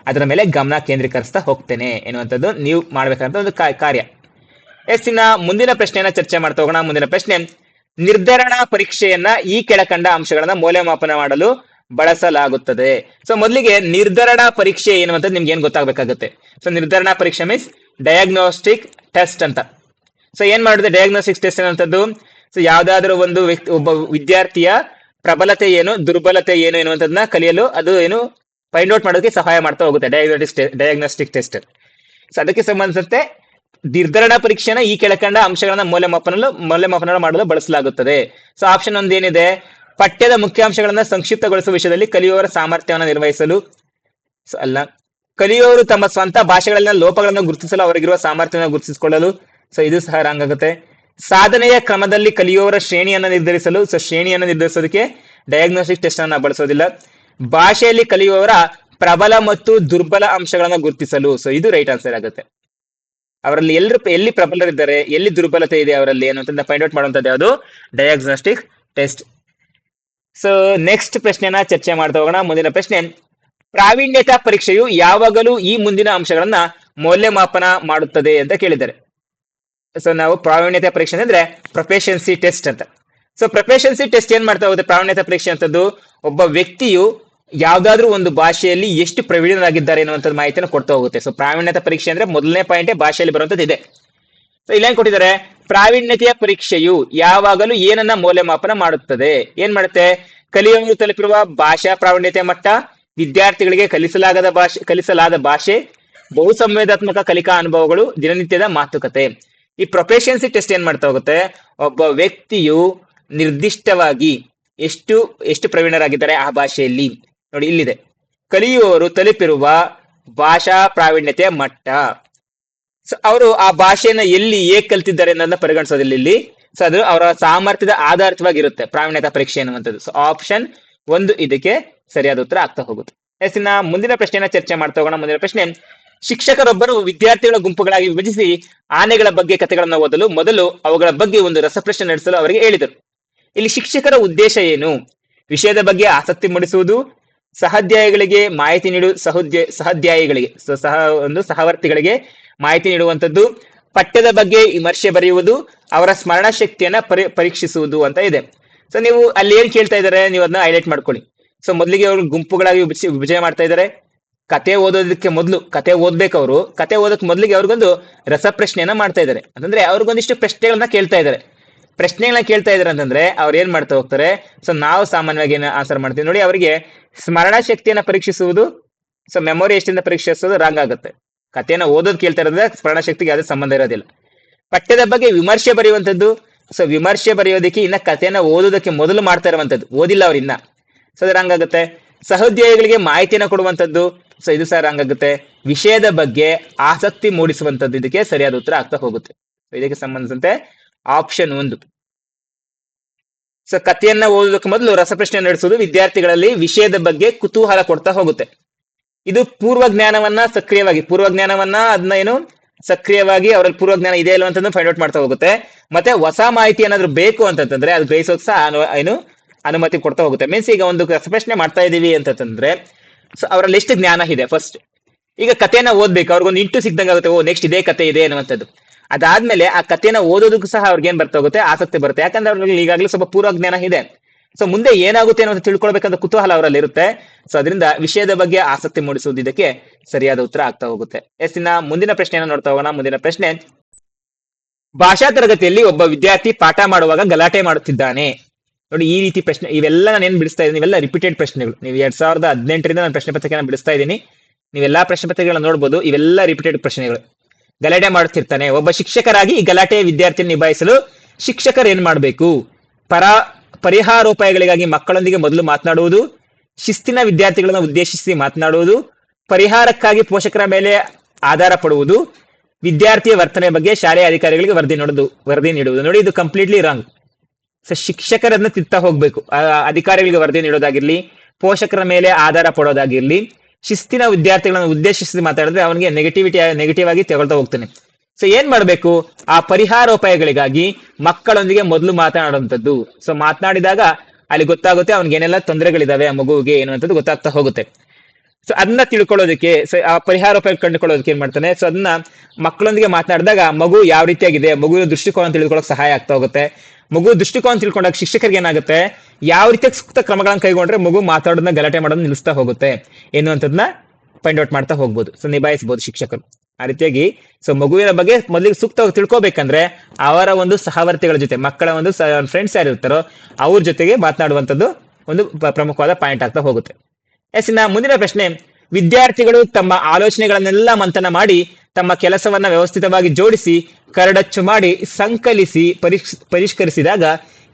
ಅದರ ಮೇಲೆ ಗಮನ ಕೇಂದ್ರೀಕರಿಸ್ತಾ ಹೋಗ್ತೇನೆ ಎನ್ನುವಂಥದ್ದು ನೀವು ಮಾಡ್ಬೇಕಂತ ಒಂದು ಕಾರ್ಯ. ಎಸ್, ಇನ್ನ ಮುಂದಿನ ಪ್ರಶ್ನೆಯನ್ನ ಚರ್ಚೆ ಮಾಡ್ತಾ ಹೋಗೋಣ. ಮುಂದಿನ ಪ್ರಶ್ನೆ, ನಿರ್ಧರಣಾ ಪರೀಕ್ಷೆಯನ್ನ ಈ ಕೆಳಕಂಡ ಅಂಶಗಳನ್ನ ಮೌಲ್ಯಮಾಪನ ಮಾಡಲು ಬಳಸಲಾಗುತ್ತದೆ. ಸೊ ಮೊದಲಿಗೆ ನಿರ್ಧರಣಾ ಪರೀಕ್ಷೆ ಏನು ಅಂತ ನಿಮ್ಗೆ ಏನ್ ಗೊತ್ತಾಗಬೇಕಾಗುತ್ತೆ? ಸೊ ನಿರ್ಧರಣಾ ಪರೀಕ್ಷೆ ಮೀನ್ಸ್ ಡಯಾಗ್ನೋಸ್ಟಿಕ್ ಟೆಸ್ಟ್ ಅಂತ. ಸೊ ಏನ್ ಮಾಡಿದೆ? ಡಯಾಗ್ನೋಸ್ಟಿಕ್ ಟೆಸ್ಟ್ ಅನ್ನುವಂಥದ್ದು ಸೊ ಯಾವ್ದಾದ್ರು ಒಂದು ವ್ಯಕ್ತಿ, ಒಬ್ಬ ವಿದ್ಯಾರ್ಥಿಯ ಪ್ರಬಲತೆ ಏನು, ದುರ್ಬಲತೆ ಏನು ಎನ್ನುವಂಥದ್ದನ್ನ ಕಲಿಯಲು ಅದು ಏನು ಫೈಂಡ್ ಔಟ್ ಮಾಡೋದಕ್ಕೆ ಸಹಾಯ ಮಾಡ್ತಾ ಹೋಗುತ್ತೆ. ಡಯಾಗ್ನೋಸ್ಟಿಕ್ ಡಯಾಗ್ನೋಸ್ಟಿಕ್ ಟೆಸ್ಟ್ ಸೊ ಅದಕ್ಕೆ ಸಂಬಂಧಿಸಿದಂತೆ ನಿರ್ಧರಣ ಪರೀಕ್ಷೆನ ಈ ಕೆಳಕಂಡ ಅಂಶಗಳನ್ನ ಮೌಲ್ಯಮಾಪನ ಮೌಲ್ಯಮಾಪನ ಮಾಡಲು ಬಳಸಲಾಗುತ್ತದೆ. ಸೊ ಆಪ್ಷನ್ ಒಂದು ಏನಿದೆ? ಪಠ್ಯದ ಮುಖ್ಯಾಂಶಗಳನ್ನ ಸಂಕ್ಷಿಪ್ತಗೊಳಿಸುವ ವಿಷಯದಲ್ಲಿ ಕಲಿಯುವವರ ಸಾಮರ್ಥ್ಯವನ್ನು ನಿರ್ವಹಿಸಲು. ಅಲ್ಲ. ಕಲಿಯುವವರು ತಮ್ಮ ಸ್ವಂತ ಭಾಷೆಗಳಲ್ಲಿನ ಲೋಪಗಳನ್ನು ಗುರುತಿಸಲು ಅವರಿಗಿರುವ ಸಾಮರ್ಥ್ಯವನ್ನು ಗುರುತಿಸಿಕೊಳ್ಳಲು. ಸೊ ಇದು ಸಹ ರಾಂಗ್ ಆಗುತ್ತೆ ಸಾಧನೆಯ ಕ್ರಮದಲ್ಲಿ ಕಲಿಯುವವರ ಶ್ರೇಣಿಯನ್ನು ನಿರ್ಧರಿಸಲು ಸೊ ಶ್ರೇಣಿಯನ್ನು ನಿರ್ಧರಿಸೋದಕ್ಕೆ ಡಯಾಗ್ನೋಸ್ಟಿಕ್ ಟೆಸ್ಟ್ ಅನ್ನ ಬಳಸೋದಿಲ್ಲ. ಭಾಷೆಯಲ್ಲಿ ಕಲಿಯುವವರ ಪ್ರಬಲ ಮತ್ತು ದುರ್ಬಲ ಅಂಶಗಳನ್ನು ಗುರುತಿಸಲು ಸೊ ಇದು ರೈಟ್ ಆನ್ಸರ್ ಆಗುತ್ತೆ. ಅವರಲ್ಲಿ ಎಲ್ಲರೂ ಎಲ್ಲಿ ಪ್ರಬಲರಿದ್ದಾರೆ, ಎಲ್ಲಿ ದುರ್ಬಲತೆ ಇದೆ ಅವರಲ್ಲಿ ಅನ್ನೋದನ್ನ ಫೈಂಡ್ ಔಟ್ ಮಾಡುವಂಥದ್ದು ಯಾವುದು? ಡಯಾಗ್ನೋಸ್ಟಿಕ್ ಟೆಸ್ಟ್ ಸೊ ನೆಕ್ಸ್ಟ್ ಪ್ರಶ್ನೆನ ಚರ್ಚೆ ಮಾಡ್ತಾ ಹೋಗೋಣ. ಮುಂದಿನ ಪ್ರಶ್ನೆ, ಪ್ರಾವೀಣ್ಯತಾ ಪರೀಕ್ಷೆಯು ಯಾವಾಗಲೂ ಈ ಮುಂದಿನ ಅಂಶಗಳನ್ನ ಮೌಲ್ಯಮಾಪನ ಮಾಡುತ್ತದೆ ಅಂತ ಕೇಳಿದ್ದಾರೆ. ಸೊ ನಾವು ಪ್ರಾವೀಣ್ಯತೆ ಪರೀಕ್ಷೆ ಅಂದ್ರೆ ಪ್ರೊಫೆಷನ್ಸಿ ಟೆಸ್ಟ್ ಅಂತ. ಸೊ ಪ್ರೊಫೆಷನ್ಸಿ ಟೆಸ್ಟ್ ಏನ್ ಮಾಡ್ತಾ ಹೋಗುತ್ತೆ? ಪ್ರಾವೀಣ್ಯತೆ ಪರೀಕ್ಷೆ ಅಂತದ್ದು ಒಬ್ಬ ವ್ಯಕ್ತಿಯು ಯಾವ್ದಾದ್ರು ಒಂದು ಭಾಷೆಯಲ್ಲಿ ಎಷ್ಟು ಪ್ರವೀಣರಾಗಿದ್ದಾರೆ ಅನ್ನುವಂಥ ಮಾಹಿತಿಯನ್ನು ಕೊಡ್ತಾ ಹೋಗುತ್ತೆ. ಸೊ ಪ್ರಾವೀಣ್ಯತೆ ಪರೀಕ್ಷೆ ಅಂದ್ರೆ ಮೊದಲನೇ ಪಾಯಿಂಟ್ ಭಾಷೆಯಲ್ಲಿ ಬರುವಂತದ್ದು ಇದೆ. ಸೊ ಇಲ್ಲೇನ್ ಕೊಟ್ಟಿದ್ದಾರೆ? ಪ್ರಾವೀಣ್ಯತೆಯ ಪರೀಕ್ಷೆಯು ಯಾವಾಗಲೂ ಏನನ್ನ ಮೌಲ್ಯಮಾಪನ ಮಾಡುತ್ತದೆ? ಏನ್ ಮಾಡುತ್ತೆ? ಕಲಿಯಲು ತಲುಪಿರುವ ಭಾಷಾ ಪ್ರಾವೀಣ್ಯತೆ ಮಟ್ಟ, ವಿದ್ಯಾರ್ಥಿಗಳಿಗೆ ಕಲಿಸಲಾಗದ ಭಾಷೆ, ಕಲಿಸಲಾದ ಭಾಷೆ, ಬಹುಸಂವೇದಾತ್ಮಕ ಕಲಿಕಾ ಅನುಭವಗಳು, ದಿನನಿತ್ಯದ ಮಾತುಕತೆ. ಈ ಪ್ರೊಫೆಷನ್ಸಿ ಟೆಸ್ಟ್ ಏನ್ ಮಾಡ್ತಾ ಹೋಗುತ್ತೆ? ಒಬ್ಬ ವ್ಯಕ್ತಿಯು ನಿರ್ದಿಷ್ಟವಾಗಿ ಎಷ್ಟು ಎಷ್ಟು ಪ್ರವೀಣರಾಗಿದ್ದಾರೆ ಆ ಭಾಷೆಯಲ್ಲಿ? ನೋಡಿ, ಇಲ್ಲಿದೆ. ಕಲಿಯುವವರು ತಲುಪಿರುವ ಭಾಷಾ ಪ್ರಾವೀಣ್ಯತೆಯ ಮಟ್ಟ. ಅವರು ಆ ಭಾಷೆಯನ್ನ ಎಲ್ಲಿ ಹೇಗೆ ಕಲ್ತಿದ್ದಾರೆ ಅನ್ನೋದನ್ನ ಪರಿಗಣಿಸೋದಿಲ್ಲ ಇಲ್ಲಿ. ಸೊ ಅದು ಅವರ ಸಾಮರ್ಥ್ಯದ ಆಧಾರಿತವಾಗಿರುತ್ತೆ, ಪ್ರಾವೀಣ್ಯತಾ ಪರೀಕ್ಷೆ ಅನ್ನುವಂಥದ್ದು ಸೊ ಆಪ್ಷನ್ ಒಂದು ಇದಕ್ಕೆ ಸರಿಯಾದ ಉತ್ತರ ಆಗ್ತಾ ಹೋಗುತ್ತೆ. ಎಸ್ ಇನ್ನ ಮುಂದಿನ ಪ್ರಶ್ನೆಯನ್ನ ಚರ್ಚೆ ಮಾಡ್ತಾ ಹೋಗೋಣ. ಮುಂದಿನ ಪ್ರಶ್ನೆ ಶಿಕ್ಷಕರೊಬ್ಬರು ವಿದ್ಯಾರ್ಥಿಗಳ ಗುಂಪುಗಳಾಗಿ ವಿಭಜಿಸಿ ಆನೆಗಳ ಬಗ್ಗೆ ಕಥೆಗಳನ್ನು ಓದಲು ಮೊದಲು ಅವುಗಳ ಬಗ್ಗೆ ಒಂದು ರಸಪ್ರಶ್ನೆ ನಡೆಸಲು ಅವರಿಗೆ ಹೇಳಿದರು. ಇಲ್ಲಿ ಶಿಕ್ಷಕರ ಉದ್ದೇಶ ಏನು? ವಿಷಯದ ಬಗ್ಗೆ ಆಸಕ್ತಿ ಮೂಡಿಸುವುದು, ಸಹಾಧ್ಯಾಯಿಗಳಿಗೆ ಮಾಹಿತಿ ನೀಡು, ಸಹೋದ್ಯ, ಸಹಾಧ್ಯಾಯಿಗಳಿಗೆ ಸಹ, ಒಂದು ಸಹವರ್ತಿಗಳಿಗೆ ಮಾಹಿತಿ ನೀಡುವಂಥದ್ದು, ಪಠ್ಯದ ಬಗ್ಗೆ ವಿಮರ್ಶೆ ಬರೆಯುವುದು, ಅವರ ಸ್ಮರಣ ಶಕ್ತಿಯನ್ನ ಪರಿ, ಪರೀಕ್ಷಿಸುವುದು ಅಂತ ಇದೆ. ಸೊ ನೀವು ಅಲ್ಲಿ ಏನ್ ಕೇಳ್ತಾ ಇದ್ದಾರೆ ನೀವು ಅದನ್ನ ಹೈಲೈಟ್ ಮಾಡ್ಕೊಳ್ಳಿ. ಸೊ ಮೊದಲಿಗೆ ಅವರು ಗುಂಪುಗಳಾಗಿ ವಿಭಜಿ, ವಿಭಜನೆ ಮಾಡ್ತಾ ಇದ್ದಾರೆ. ಕತೆ ಓದೋದಕ್ಕೆ ಮೊದಲು, ಕತೆ ಓದ್ಬೇಕು ಅವರು ಕತೆ ಓದಕ್ಕೆ ಮೊದಲಿಗೆ ಅವ್ರಿಗೊಂದು ರಸಪ್ರಶ್ನೆಯನ್ನ ಮಾಡ್ತಾ ಇದ್ದಾರೆ ಅಂತಂದ್ರೆ ಅವ್ರಿಗೊಂದಿಷ್ಟು ಪ್ರಶ್ನೆಗಳನ್ನ ಕೇಳ್ತಾ ಇದ್ದಾರೆ ಪ್ರಶ್ನೆಗಳನ್ನ ಕೇಳ್ತಾ ಇದಾರೆ ಅಂತಂದ್ರೆ ಅವ್ರು ಏನ್ ಮಾಡ್ತಾ ಹೋಗ್ತಾರೆ? ಸೊ ನಾವು ಸಾಮಾನ್ಯವಾಗಿ ಏನ್ ಆನ್ಸರ್ ಮಾಡ್ತೀವಿ ನೋಡಿ, ಅವರಿಗೆ ಸ್ಮರಣ ಶಕ್ತಿಯನ್ನ ಪರೀಕ್ಷಿಸುವುದು, ಸೊ ಮೆಮೊರಿ ಎಷ್ಟಿಂದ ಪರೀಕ್ಷಿಸೋದು ರಾಂಗ್ ಆಗುತ್ತೆ. ಕಥೆಯನ್ನ ಓದೋದು ಕೇಳ್ತಾ ಇರೋದ್ರೆ ಸ್ಮರಣ ಶಕ್ತಿಗೆ ಯಾವುದೇ ಸಂಬಂಧ ಇರೋದಿಲ್ಲ. ಪಠ್ಯದ ಬಗ್ಗೆ ವಿಮರ್ಶೆ ಬರೆಯುವಂಥದ್ದು, ಸೊ ವಿಮರ್ಶೆ ಬರೆಯೋದಕ್ಕೆ ಇನ್ನ ಕಥೆಯನ್ನ ಓದೋದಕ್ಕೆ ಮೊದಲು ಮಾಡ್ತಾ ಇರುವಂತದ್ದು ಓದಿಲ್ಲ ಅವ್ರು ಇನ್ನ. ಸೊ ಅದು ರಾಂಗ್ ಆಗುತ್ತೆ. ಸಹೋದ್ಯೋಗಿಗಳಿಗೆ ಮಾಹಿತಿಯನ್ನ ಕೊಡುವಂಥದ್ದು ಇದು ಸಹ ಹಂಗಾಗುತ್ತೆ. ವಿಷಯದ ಬಗ್ಗೆ ಆಸಕ್ತಿ ಮೂಡಿಸುವಂತದ್ದು ಇದಕ್ಕೆ ಸರಿಯಾದ ಉತ್ತರ ಆಗ್ತಾ ಹೋಗುತ್ತೆ. ಇದಕ್ಕೆ ಸಂಬಂಧಿಸಿದಂತೆ ಆಪ್ಷನ್ ಒಂದು. ಸೊ ಕಥೆಯನ್ನ ಓದೋದಕ್ಕೆ ಮೊದಲು ರಸಪ್ರಶ್ನೆ ನಡೆಸುವುದು ವಿದ್ಯಾರ್ಥಿಗಳಲ್ಲಿ ವಿಷಯದ ಬಗ್ಗೆ ಕುತೂಹಲ ಕೊಡ್ತಾ ಹೋಗುತ್ತೆ. ಇದು ಪೂರ್ವ ಜ್ಞಾನವನ್ನ ಸಕ್ರಿಯವಾಗಿ ಪೂರ್ವ ಜ್ಞಾನವನ್ನ ಅದನ್ನ ಏನು? ಸಕ್ರಿಯವಾಗಿ ಅವರಲ್ಲಿ ಪೂರ್ವ ಜ್ಞಾನ ಇದೆ ಇಲ್ಲ ಅಂತಂದು ಫೈಂಡ್ ಔಟ್ ಮಾಡ್ತಾ ಹೋಗುತ್ತೆ. ಮತ್ತೆ ಹೊಸ ಮಾಹಿತಿ ಏನಾದ್ರು ಬೇಕು ಅಂತಂದ್ರೆ ಅದು ಗ್ರಹಿಸೋಕ್ ಸಹ ಏನು? ಅನುಮತಿ ಕೊಡ್ತಾ ಹೋಗುತ್ತೆ. ಮೀನ್ಸ್ ಈಗ ಒಂದು ರಸಪ್ರಶ್ನೆ ಮಾಡ್ತಾ ಇದೀವಿ ಅಂತಂದ್ರೆ ಸೊ ಅವರಲ್ಲಿ ಎಷ್ಟು ಜ್ಞಾನ ಇದೆ ಫಸ್ಟ್ ಈಗ ಕಥೆನ ಓದ್ಬೇಕು, ಅವ್ರಿಗೊಂದು ಇಂಟು ಸಿಕ್ದಂಗಾಗುತ್ತೆ ಓ ನೆಕ್ಸ್ಟ್ ಇದೇ ಕತೆ ಇದೆ ಅನ್ನುವಂಥದ್ದು. ಅದಾದ್ಮೇಲೆ ಆ ಕಥೆನ ಓದೋದಕ್ಕೂ ಸಹ ಅವ್ರಿಗೆ ಏನ್ ಬರ್ತಾ ಹೋಗುತ್ತೆ? ಆಸಕ್ತಿ ಬರುತ್ತೆ. ಯಾಕಂದ್ರೆ ಅವ್ರಿಗೆ ಈಗಾಗಲೇ ಸ್ವಲ್ಪ ಪೂರ್ವ ಜ್ಞಾನ ಇದೆ. ಸೊ ಮುಂದೆ ಏನಾಗುತ್ತೆ ಅನ್ನೋದು ತಿಳ್ಕೊಳ್ಬೇಕಂತ ಕುತೂಹಲ ಅವರಲ್ಲಿ ಇರುತ್ತೆ. ಸೊ ಅದರಿಂದ ವಿಷಯದ ಬಗ್ಗೆ ಆಸಕ್ತಿ ಮೂಡಿಸುವುದು ಇದಕ್ಕೆ ಸರಿಯಾದ ಉತ್ತರ ಆಗ್ತಾ ಹೋಗುತ್ತೆ. ಎಸ್, ಇನ್ನ ಮುಂದಿನ ಪ್ರಶ್ನೆಯನ್ನು ನೋಡ್ತಾ ಹೋಗೋಣ. ಮುಂದಿನ ಪ್ರಶ್ನೆ. ಭಾಷಾ ತರಗತಿಯಲ್ಲಿ ಒಬ್ಬ ವಿದ್ಯಾರ್ಥಿ ಪಾಠ ಮಾಡುವಾಗ ಗಲಾಟೆ ಮಾಡುತ್ತಿದ್ದಾನೆ. ನೋಡಿ, ಈ ರೀತಿ ಪ್ರಶ್ನೆ, ಇವೆಲ್ಲ ನಾನು ಏನ್ ಬಿಡಿಸ್ತಾ ಇದ್ದೀನಿ, ಇವೆಲ್ಲ ರಿಪೀಟೆಡ್ ಪ್ರಶ್ನೆಗಳು. ನೀವು ಎರಡ್ ಸಾವಿರದ ಹದಿನೆಂಟರಿಂದ ನಾನು ಪ್ರಶ್ನೆ ಪತ್ರಿಕೆನ ಬಿಡಿಸ್ತಾ ಇದ್ದೀನಿ. ನೀವೆಲ್ಲಾ ಪ್ರಶ್ನೆ ಪತ್ರಿಕೆಗಳನ್ನ ನೋಡ್ಬೋದು, ಇವೆಲ್ಲ ರಿಪೀಟೆಡ್ ಪ್ರಶ್ನೆಗಳು. ಗಲಾಟೆ ಮಾಡುತ್ತಿರ್ತಾನೆ ಒಬ್ಬ ಶಿಕ್ಷಕರಾಗಿ ಈ ಗಲಾಟೆಯ ವಿದ್ಯಾರ್ಥಿ ನಿಭಾಯಿಸಲು ಶಿಕ್ಷಕರು ಏನ್ ಮಾಡಬೇಕು? ಪರ, ಪರಿಹಾರೋಪಾಯಗಳಿಗಾಗಿ ಮಕ್ಕಳೊಂದಿಗೆ ಮೊದಲು ಮಾತನಾಡುವುದು, ಶಿಸ್ತಿನ ವಿದ್ಯಾರ್ಥಿಗಳನ್ನು ಉದ್ದೇಶಿಸಿ ಮಾತನಾಡುವುದು, ಪರಿಹಾರಕ್ಕಾಗಿ ಪೋಷಕರ ಮೇಲೆ ಆಧಾರ ಪಡುವುದು, ವಿದ್ಯಾರ್ಥಿಯ ವರ್ತನೆ ಬಗ್ಗೆ ಶಾಲೆಯ ಅಧಿಕಾರಿಗಳಿಗೆ ವರದಿ ನೋಡುದು, ವರದಿ ನೀಡುವುದು. ನೋಡಿ, ಇದು ಕಂಪ್ಲೀಟ್ಲಿ ರಾಂಗ್ ಶಿಕ್ಷಕರನ್ನ ತಿತ್ತಾ ಹೋಗ್ಬೇಕು. ಅಧಿಕಾರಿಗಳಿಗೆ ವರದಿ ನೀಡೋದಾಗಿರ್ಲಿ, ಪೋಷಕರ ಮೇಲೆ ಆಧಾರ ಪಡೋದಾಗಿರ್ಲಿ, ಶಿಸ್ತಿನ ವಿದ್ಯಾರ್ಥಿಗಳನ್ನ ಉದ್ದೇಶಿಸಿ ಮಾತಾಡಿದ್ರೆ ಅವನಿಗೆ ನೆಗೆಟಿವಿಟಿ ನೆಗೆಟಿವ್ ಆಗಿ ತಗೊಳ್ತಾ ಹೋಗ್ತಾನೆ. ಸೊ ಏನ್ ಮಾಡ್ಬೇಕು? ಆ ಪರಿಹಾರೋಪಾಯಗಳಿಗಾಗಿ ಮಕ್ಕಳೊಂದಿಗೆ ಮೊದಲು ಮಾತನಾಡುವಂಥದ್ದು. ಸೊ ಮಾತನಾಡಿದಾಗ ಅಲ್ಲಿ ಗೊತ್ತಾಗುತ್ತೆ ಅವ್ನಿಗೆ ಏನೆಲ್ಲ ತೊಂದರೆಗಳಿದಾವೆ, ಆ ಮಗುವಿಗೆ ಏನು ಅಂತದ್ದು ಗೊತ್ತಾಗ್ತಾ ಹೋಗುತ್ತೆ. ಸೊ ಅದನ್ನ ತಿಳ್ಕೊಳ್ಳೋದಕ್ಕೆ ಸೊ ಆ ಪರಿಹಾರೋಪಾಯ ಕಂಡುಕೊಳ್ಳೋದಕ್ಕೆ ಏನ್ ಮಾಡ್ತಾನೆ? ಸೊ ಅದನ್ನ ಮಕ್ಕಳೊಂದಿಗೆ ಮಾತನಾಡಿದಾಗ ಮಗು ಯಾವ ರೀತಿಯಾಗಿದೆ, ಮಗುವಿನ ದೃಷ್ಟಿಕೋನ ತಿಳ್ಕೊಳ್ಳೋಕೆ ಸಹಾಯ ಆಗ್ತಾ ಹೋಗುತ್ತೆ. ಮಗು ದೃಷ್ಟಿಕೋನ ತಿಳ್ಕೊಂಡಾಗ ಶಿಕ್ಷಕರಿಗೆ ಏನಾಗುತ್ತೆ? ಯಾವ ರೀತಿಯ ಸೂಕ್ತ ಕ್ರಮಗಳನ್ನು ಕೈಗೊಂಡ್ರೆ ಮಗು ಮಾತಾಡೋದನ್ನ ಗಲಾಟೆ ಮಾಡೋದನ್ನ ನಿಲ್ಲಿಸ್ತಾ ಹೋಗುತ್ತೆ ಎನ್ನುವಂಥದ್ದನ್ನ ಫೈಂಡ್ ಔಟ್ ಮಾಡ್ತಾ ಹೋಗ್ಬೋದು. ಸೊ ನಿಭಾಯಿಸಬಹುದು ಶಿಕ್ಷಕರು. ಆ ರೀತಿಯಾಗಿ ಸೊ ಮಗುವಿನ ಬಗ್ಗೆ ಮೊದಲಿಗೆ ಸೂಕ್ತವಾಗಿ ತಿಳ್ಕೊಬೇಕಂದ್ರೆ ಅವರ ಒಂದು ಸಹವರ್ತಿಗಳ ಜೊತೆ, ಮಕ್ಕಳ ಒಂದು ಫ್ರೆಂಡ್ಸ್ ಯಾರು ಇರ್ತಾರೋ ಅವ್ರ ಜೊತೆಗೆ ಮಾತನಾಡುವಂಥದ್ದು ಒಂದು ಪ್ರಮುಖವಾದ ಪಾಯಿಂಟ್ ಆಗ್ತಾ ಹೋಗುತ್ತೆ. ಎಸ್, ಇನ್ನ ಮುಂದಿನ ಪ್ರಶ್ನೆ, ವಿದ್ಯಾರ್ಥಿಗಳು ತಮ್ಮ ಆಲೋಚನೆಗಳನ್ನೆಲ್ಲ ಮಂಥನ ಮಾಡಿ ತಮ್ಮ ಕೆಲಸವನ್ನ ವ್ಯವಸ್ಥಿತವಾಗಿ ಜೋಡಿಸಿ, ಕರಡಚ್ಚು ಮಾಡಿ ಸಂಕಲಿಸಿ ಪರಿಷ್ ಪರಿಷ್ಕರಿಸಿದಾಗ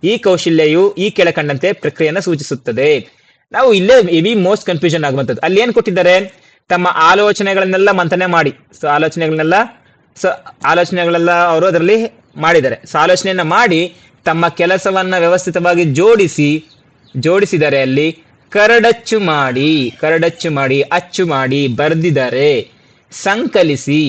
ಈ ಕೌಶಲ್ಯವು ಈ ಕೆಳಕಂಡಂತೆ ಪ್ರಕ್ರಿಯೆಯನ್ನು ಸೂಚಿಸುತ್ತದೆ. ನಾವು ಇಲ್ಲೇ ಹೆವಿ ಮೋಸ್ಟ್ ಕನ್ಫ್ಯೂಷನ್ ಆಗುವಂಥದ್ದು. ಅಲ್ಲಿ ಏನ್ ಕೊಟ್ಟಿದ್ದಾರೆ? ತಮ್ಮ ಆಲೋಚನೆಗಳನ್ನೆಲ್ಲ ಮಂಥನೆ ಮಾಡಿ. ಸೊ ಆಲೋಚನೆಗಳನ್ನೆಲ್ಲ ಸೊ ಆಲೋಚನೆಗಳೆಲ್ಲ ಅವರು ಅದರಲ್ಲಿ ಮಾಡಿದ್ದಾರೆ. ಸೊ ಆಲೋಚನೆಯನ್ನ ಮಾಡಿ ತಮ್ಮ ಕೆಲಸವನ್ನ ವ್ಯವಸ್ಥಿತವಾಗಿ ಜೋಡಿಸಿ, ಜೋಡಿಸಿದರೆ ಅಲ್ಲಿ ಕರಡಚ್ಚು ಮಾಡಿ ಕರಡಚ್ಚು ಮಾಡಿ, ಅಚ್ಚು ಮಾಡಿ ಬರೆದಿದ್ದಾರೆ. ಸಂಕಲಿಸಿ,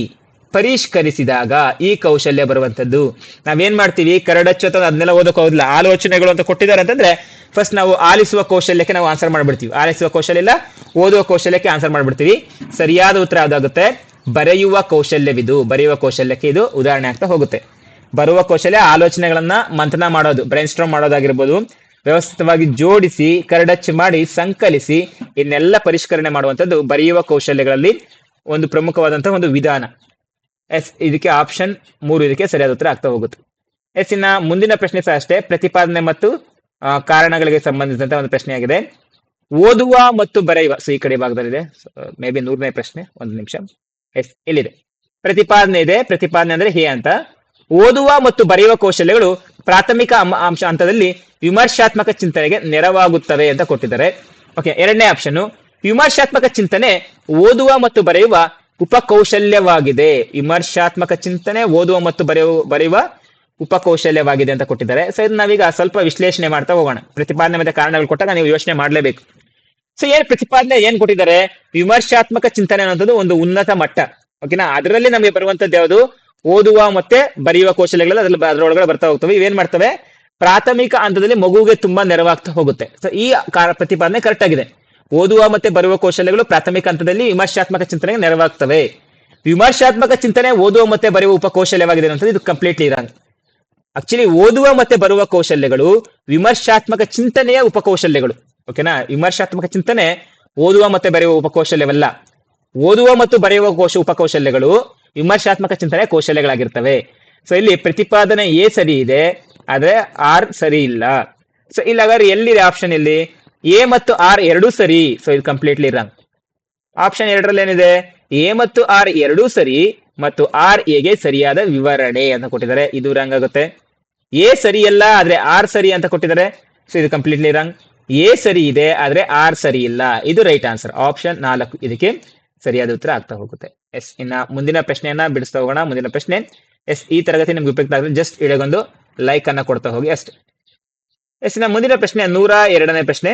ಪರಿಷ್ಕರಿಸಿದಾಗ ಈ ಕೌಶಲ್ಯ ಬರುವಂತದ್ದು ನಾವೇನ್ ಮಾಡ್ತೀವಿ? ಕರಡಚ್ಚು ಅಂತ ಅದನ್ನೆಲ್ಲ ಓದಕ್ಕೆ ಆಲೋಚನೆಗಳು ಅಂತ ಕೊಟ್ಟಿದ್ದಾರೆ ಅಂತಂದ್ರೆ ಫಸ್ಟ್ ನಾವು ಆಲಿಸುವ ಕೌಶಲ್ಯಕ್ಕೆ ನಾವು ಆನ್ಸರ್ ಮಾಡ್ಬಿಡ್ತೀವಿ. ಆಲಿಸುವ ಕೌಶಲ್ಯ ಇಲ್ಲ, ಓದುವ ಕೌಶಲ್ಯಕ್ಕೆ ಆನ್ಸರ್ ಮಾಡ್ಬಿಡ್ತೀವಿ. ಸರಿಯಾದ ಉತ್ತರ ಅದಾಗುತ್ತೆ ಬರೆಯುವ ಕೌಶಲ್ಯವಿದು. ಬರೆಯುವ ಕೌಶಲ್ಯಕ್ಕೆ ಇದು ಉದಾಹರಣೆ ಆಗ್ತಾ ಹೋಗುತ್ತೆ. ಬರುವ ಕೌಶಲ್ಯ ಆಲೋಚನೆಗಳನ್ನ ಮಂಥನ ಮಾಡೋದು ಬ್ರೈನ್ ಸ್ಟ್ರಾಮ್ ಮಾಡೋದಾಗಿರ್ಬೋದು. ವ್ಯವಸ್ಥಿತವಾಗಿ ಜೋಡಿಸಿ, ಕರಡಚ್ಚು ಮಾಡಿ, ಸಂಕಲಿಸಿ, ಇನ್ನೆಲ್ಲ ಪರಿಷ್ಕರಣೆ ಮಾಡುವಂಥದ್ದು ಬರೆಯುವ ಕೌಶಲ್ಯಗಳಲ್ಲಿ ಒಂದು ಪ್ರಮುಖವಾದಂತಹ ಒಂದು ವಿಧಾನ. ಎಸ್ ಇದಕ್ಕೆ ಆಪ್ಷನ್ ಮೂರು ಇದಕ್ಕೆ ಸರಿಯಾದ ಉತ್ತರ ಆಗ್ತಾ ಹೋಗುತ್ತೆ. ಎಸ್ ಇನ್ನ ಮುಂದಿನ ಪ್ರಶ್ನೆ ಸಹ ಅಷ್ಟೇ. ಪ್ರತಿಪಾದನೆ ಮತ್ತು ಕಾರಣಗಳಿಗೆ ಸಂಬಂಧಿಸಿದಂತ ಒಂದು ಪ್ರಶ್ನೆಯಾಗಿದೆ. ಓದುವ ಮತ್ತು ಬರೆಯುವ ಸೊ ಈ ಕಡೆ ಭಾಗದಲ್ಲಿದೆ. ಮೇ ಬಿ ನೂರನೇ ಪ್ರಶ್ನೆ, ಒಂದು ನಿಮಿಷ. ಎಸ್ ಇಲ್ಲಿದೆ ಪ್ರತಿಪಾದನೆ ಇದೆ. ಪ್ರತಿಪಾದನೆ ಅಂದ್ರೆ ಹೇ ಅಂತ. ಓದುವ ಮತ್ತು ಬರೆಯುವ ಕೌಶಲ್ಯಗಳು ಪ್ರಾಥಮಿಕ ಅಂಶ ಹಂತದಲ್ಲಿ ವಿಮರ್ಶಾತ್ಮಕ ಚಿಂತನೆಗೆ ನೆರವಾಗುತ್ತವೆ ಅಂತ ಕೊಟ್ಟಿದ್ದಾರೆ. ಓಕೆ ಎರಡನೇ ಆಪ್ಷನ್ ವಿಮರ್ಶಾತ್ಮಕ ಚಿಂತನೆ ಓದುವ ಮತ್ತು ಬರೆಯುವ ಉಪಕೌಶಲ್ಯವಾಗಿದೆ. ವಿಮರ್ಶಾತ್ಮಕ ಚಿಂತನೆ ಓದುವ ಮತ್ತು ಬರೆಯುವ ಬರೆಯುವ ಉಪಕೌಶಲ್ಯವಾಗಿದೆ ಅಂತ ಕೊಟ್ಟಿದ್ದಾರೆ. ಸೊ ಇದು ನಾವೀಗ ಸ್ವಲ್ಪ ವಿಶ್ಲೇಷಣೆ ಮಾಡ್ತಾ ಹೋಗೋಣ. ಪ್ರತಿಪಾದನೆ ಮತ್ತೆ ಕಾರಣಗಳು ಕೊಟ್ಟಾಗ ನೀವು ಯೋಚನೆ ಮಾಡಲೇಬೇಕು. ಸೊ ಏನ್ ಪ್ರತಿಪಾದನೆ, ಏನ್ ಕೊಟ್ಟಿದ್ದಾರೆ? ವಿಮರ್ಶಾತ್ಮಕ ಚಿಂತನೆ ಅನ್ನೋದು ಒಂದು ಉನ್ನತ ಮಟ್ಟ. ಓಕೆನಾ ಅದರಲ್ಲಿ ನಮಗೆ ಬರುವಂತದ್ದು ಯಾವುದು? ಓದುವ ಮತ್ತೆ ಬರೆಯುವ ಕೌಶಲ್ಯಗಳು ಅದ್ರಲ್ಲಿ ಅದರೊಳಗಡೆ ಬರ್ತಾ ಹೋಗ್ತವೆ. ಇವೇನ್ ಮಾಡ್ತವೆ? ಪ್ರಾಥಮಿಕ ಹಂತದಲ್ಲಿ ಮಗುವಿಗೆ ತುಂಬಾ ನೆರವಾಗ್ತಾ ಹೋಗುತ್ತೆ. ಸೊ ಈ ಪ್ರತಿಪಾದನೆ ಕರೆಕ್ಟ್ ಆಗಿದೆ. ಓದುವ ಮತ್ತೆ ಬರುವ ಕೌಶಲ್ಯಗಳು ಪ್ರಾಥಮಿಕ ಹಂತದಲ್ಲಿ ವಿಮರ್ಶಾತ್ಮಕ ಚಿಂತನೆಗೆ ನೆರವಾಗ್ತವೆ. ವಿಮರ್ಶಾತ್ಮಕ ಚಿಂತನೆ ಓದುವ ಮತ್ತೆ ಬರೆಯುವ ಉಪಕೌಶಲ್ಯವಾಗಿದೆ ಅಂತ ಇದು ಕಂಪ್ಲೀಟ್ಲಿ ರಾಂಗ್ ಆಕ್ಚುಲಿ ಓದುವ ಮತ್ತೆ ಬರುವ ಕೌಶಲ್ಯಗಳು ವಿಮರ್ಶಾತ್ಮಕ ಚಿಂತನೆಯ ಉಪಕೌಶಲ್ಯಗಳು ಓಕೆನಾ ವಿಮರ್ಶಾತ್ಮಕ ಚಿಂತನೆ ಓದುವ ಮತ್ತೆ ಬರೆಯುವ ಉಪಕೌಶಲ್ಯವಲ್ಲ ಓದುವ ಮತ್ತು ಬರೆಯುವ ಕೋಶ ಉಪಕೌಶಲ್ಯಗಳು ವಿಮರ್ಶಾತ್ಮಕ ಚಿಂತನೆ ಕೌಶಲ್ಯಗಳಾಗಿರ್ತವೆ. ಸೊ ಇಲ್ಲಿ ಪ್ರತಿಪಾದನೆ ಎ ಸರಿ ಇದೆ, ಆದ್ರೆ ಆರ್ ಸರಿ ಇಲ್ಲ. ಸೊ ಇಲ್ಲಿ ಹಾಗಾದ್ರೆ ಎಲ್ಲಿದೆ ಆಪ್ಷನ್ ಇಲ್ಲಿ? ಎ ಮತ್ತು ಆರ್ ಎರಡೂ ಸರಿ. ಸೊ ಇದು ಕಂಪ್ಲೀಟ್ಲಿ ರಾಂಗ್ ಆಪ್ಷನ್ ಎರಡರಲ್ಲಿ ಏನಿದೆ? ಎ ಮತ್ತು ಆರ್ ಎರಡೂ ಸರಿ ಮತ್ತು ಆರ್ ಎಗೆ ಸರಿಯಾದ ವಿವರಣೆ ಅಂತ ಕೊಟ್ಟಿದ್ದಾರೆ. ಇದು ರಾಂಗ್ ಆಗುತ್ತೆ. ಎ ಸರಿಯಲ್ಲ ಆದ್ರೆ ಆರ್ ಸರಿ ಅಂತ ಕೊಟ್ಟಿದ್ದಾರೆ. ಸೊ ಇದು ಕಂಪ್ಲೀಟ್ಲಿ ರಾಂಗ್ ಎ ಸರಿ ಇದೆ, ಆದ್ರೆ ಆರ್ ಸರಿ ಇಲ್ಲ. ಇದು ರೈಟ್ ಆನ್ಸರ್ ಆಪ್ಷನ್ ನಾಲ್ಕು ಇದಕ್ಕೆ ಸರಿಯಾದ ಉತ್ತರ ಆಗ್ತಾ ಹೋಗುತ್ತೆ. ಎಸ್, ಇನ್ನ ಮುಂದಿನ ಪ್ರಶ್ನೆಯನ್ನ ಬಿಡಿಸ್ತಾ ಹೋಗೋಣ. ಮುಂದಿನ ಪ್ರಶ್ನೆ. ಎಸ್, ಈ ತರಗತಿ ನಿಮ್ಗೆ ಉಪಯುಕ್ತ ಆದ್ರೆ ಜಸ್ಟ್ ಇಡಗೊಂದು ಲೈಕ್ ಅನ್ನ ಕೊಡ್ತಾ ಹೋಗಿ. ಅಷ್ಟೇ. ಎಸ್ ಮುಂದಿನ ಪ್ರಶ್ನೆ ನೂರ ಎರಡನೇ ಪ್ರಶ್ನೆ.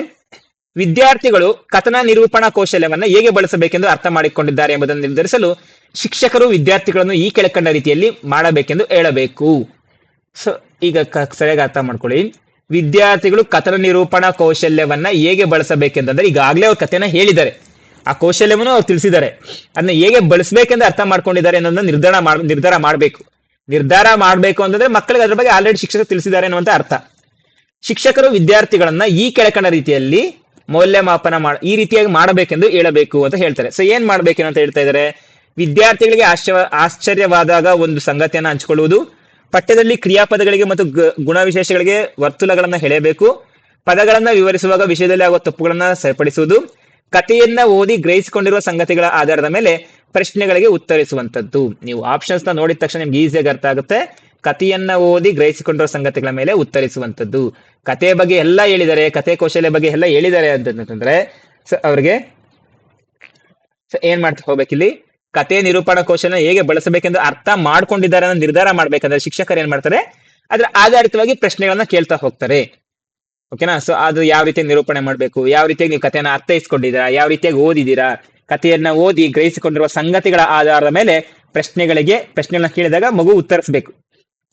ವಿದ್ಯಾರ್ಥಿಗಳು ಕಥನ ನಿರೂಪಣಾ ಕೌಶಲ್ಯವನ್ನ ಹೇಗೆ ಬಳಸಬೇಕೆಂದು ಅರ್ಥ ಮಾಡಿಕೊಂಡಿದ್ದಾರೆ ಎಂಬುದನ್ನು ನಿರ್ಧರಿಸಲು ಶಿಕ್ಷಕರು ವಿದ್ಯಾರ್ಥಿಗಳನ್ನು ಈ ಕೆಳಕಂಡ ರೀತಿಯಲ್ಲಿ ಮಾಡಬೇಕೆಂದು ಹೇಳಬೇಕು. ಸೊ ಈಗ ಸರಿಯಾಗಿ ಅರ್ಥ ಮಾಡ್ಕೊಳ್ಳಿ. ವಿದ್ಯಾರ್ಥಿಗಳು ಕಥನ ನಿರೂಪಣಾ ಕೌಶಲ್ಯವನ್ನ ಹೇಗೆ ಬಳಸಬೇಕೆಂತಂದ್ರೆ ಈಗಾಗಲೇ ಅವ್ರ ಕಥೆನ ಹೇಳಿದ್ದಾರೆ. ಆ ಕೌಶಲ್ಯವನ್ನು ಅವ್ರು ತಿಳಿಸಿದ್ದಾರೆ. ಅದನ್ನ ಹೇಗೆ ಬಳಸಬೇಕೆಂದು ಅರ್ಥ ಮಾಡ್ಕೊಂಡಿದ್ದಾರೆ ಅನ್ನೋದನ್ನ ನಿರ್ಧಾರ ಮಾಡ್, ನಿರ್ಧಾರ ಮಾಡಬೇಕು. ನಿರ್ಧಾರ ಮಾಡಬೇಕು ಅಂತಂದ್ರೆ ಮಕ್ಕಳಿಗೆ ಅದ್ರ ಬಗ್ಗೆ ಆಲ್ರೆಡಿ ಶಿಕ್ಷಕರು ತಿಳಿಸಿದ್ದಾರೆ ಅನ್ನುವಂತ ಅರ್ಥ. ಶಿಕ್ಷಕರು ವಿದ್ಯಾರ್ಥಿಗಳನ್ನ ಈ ಕೆಳಕಂಡ ರೀತಿಯಲ್ಲಿ ಮೌಲ್ಯಮಾಪನ ಮಾಡ, ಈ ರೀತಿಯಾಗಿ ಮಾಡಬೇಕೆಂದು ಹೇಳಬೇಕು ಅಂತ ಹೇಳ್ತಾರೆ. ಸೊ ಏನ್ ಮಾಡ್ಬೇಕೇನು ಅಂತ ಹೇಳ್ತಾ ಇದ್ದಾರೆ ವಿದ್ಯಾರ್ಥಿಗಳಿಗೆ ಆಶ್ಚರ್ಯ, ಆಶ್ಚರ್ಯವಾದಾಗ ಒಂದು ಸಂಗತಿಯನ್ನು ಹಂಚಿಕೊಳ್ಳುವುದು. ಪಠ್ಯದಲ್ಲಿ ಕ್ರಿಯಾಪದಗಳಿಗೆ ಮತ್ತು ಗುಣವಿಶೇಷಗಳಿಗೆ ವರ್ತುಲಗಳನ್ನ ಹೇಳಬೇಕು ಪದಗಳನ್ನ ವಿವರಿಸುವಾಗ ವಿಷಯದಲ್ಲಿ ಆಗುವ ತಪ್ಪುಗಳನ್ನ ಸರಿಪಡಿಸುವುದು. ಕಥೆಯನ್ನ ಓದಿ ಗ್ರಹಿಸಿಕೊಂಡಿರುವ ಸಂಗತಿಗಳ ಆಧಾರದ ಮೇಲೆ ಪ್ರಶ್ನೆಗಳಿಗೆ ಉತ್ತರಿಸುವಂತದ್ದು ನೀವು ಆಪ್ಷನ್ಸ್ ನೋಡಿದ ತಕ್ಷಣ ನಿಮ್ಗೆ ಈಸಿಯಾಗಿ ಅರ್ಥ ಆಗುತ್ತೆ. ಕಥೆಯನ್ನ ಓದಿ ಗ್ರಹಿಸಿಕೊಂಡಿರೋ ಸಂಗತಿಗಳ ಮೇಲೆ ಉತ್ತರಿಸುವಂತದ್ದು ಕಥೆಯ ಬಗ್ಗೆ ಎಲ್ಲ ಹೇಳಿದ್ದಾರೆ ಕಥೆ ಕೌಶಲ್ಯ ಬಗ್ಗೆ ಎಲ್ಲ ಹೇಳಿದ್ದಾರೆ ಅಂತಂದ್ರೆ ಅವ್ರಿಗೆ ಏನ್ ಮಾಡ್ತಾ ಹೋಗ್ಬೇಕಿಲ್ಲಿ? ಕಥೆ ನಿರೂಪಣಾ ಕೌಶಲ್ಯ ಹೇಗೆ ಬಳಸಬೇಕೆಂದು ಅರ್ಥ ಮಾಡ್ಕೊಂಡಿದ್ದಾರೆ ಅನ್ನೋ ನಿರ್ಧಾರ ಮಾಡ್ಬೇಕಂದ್ರೆ ಶಿಕ್ಷಕರು ಏನ್ ಮಾಡ್ತಾರೆ? ಅದ್ರ ಆಧಾರಿತವಾಗಿ ಪ್ರಶ್ನೆಗಳನ್ನ ಕೇಳ್ತಾ ಹೋಗ್ತಾರೆ. ಓಕೆನಾ? ಸೊ, ಅದು ಯಾವ ರೀತಿ ನಿರೂಪಣೆ ಮಾಡ್ಬೇಕು? ಯಾವ ರೀತಿಯಾಗಿ ನೀವು ಕಥೆಯನ್ನ ಅರ್ಥೈಸ್ಕೊಂಡಿದ್ದೀರಾ? ಯಾವ ರೀತಿಯಾಗಿ ಓದಿದ್ದೀರಾ? ಕಥೆಯನ್ನ ಓದಿ ಗ್ರಹಿಸಿಕೊಂಡಿರುವ ಸಂಗತಿಗಳ ಆಧಾರದ ಮೇಲೆ ಪ್ರಶ್ನೆಗಳಿಗೆ, ಪ್ರಶ್ನೆಗಳನ್ನ ಕೇಳಿದಾಗ ಮಗು ಉತ್ತರಿಸಬೇಕು.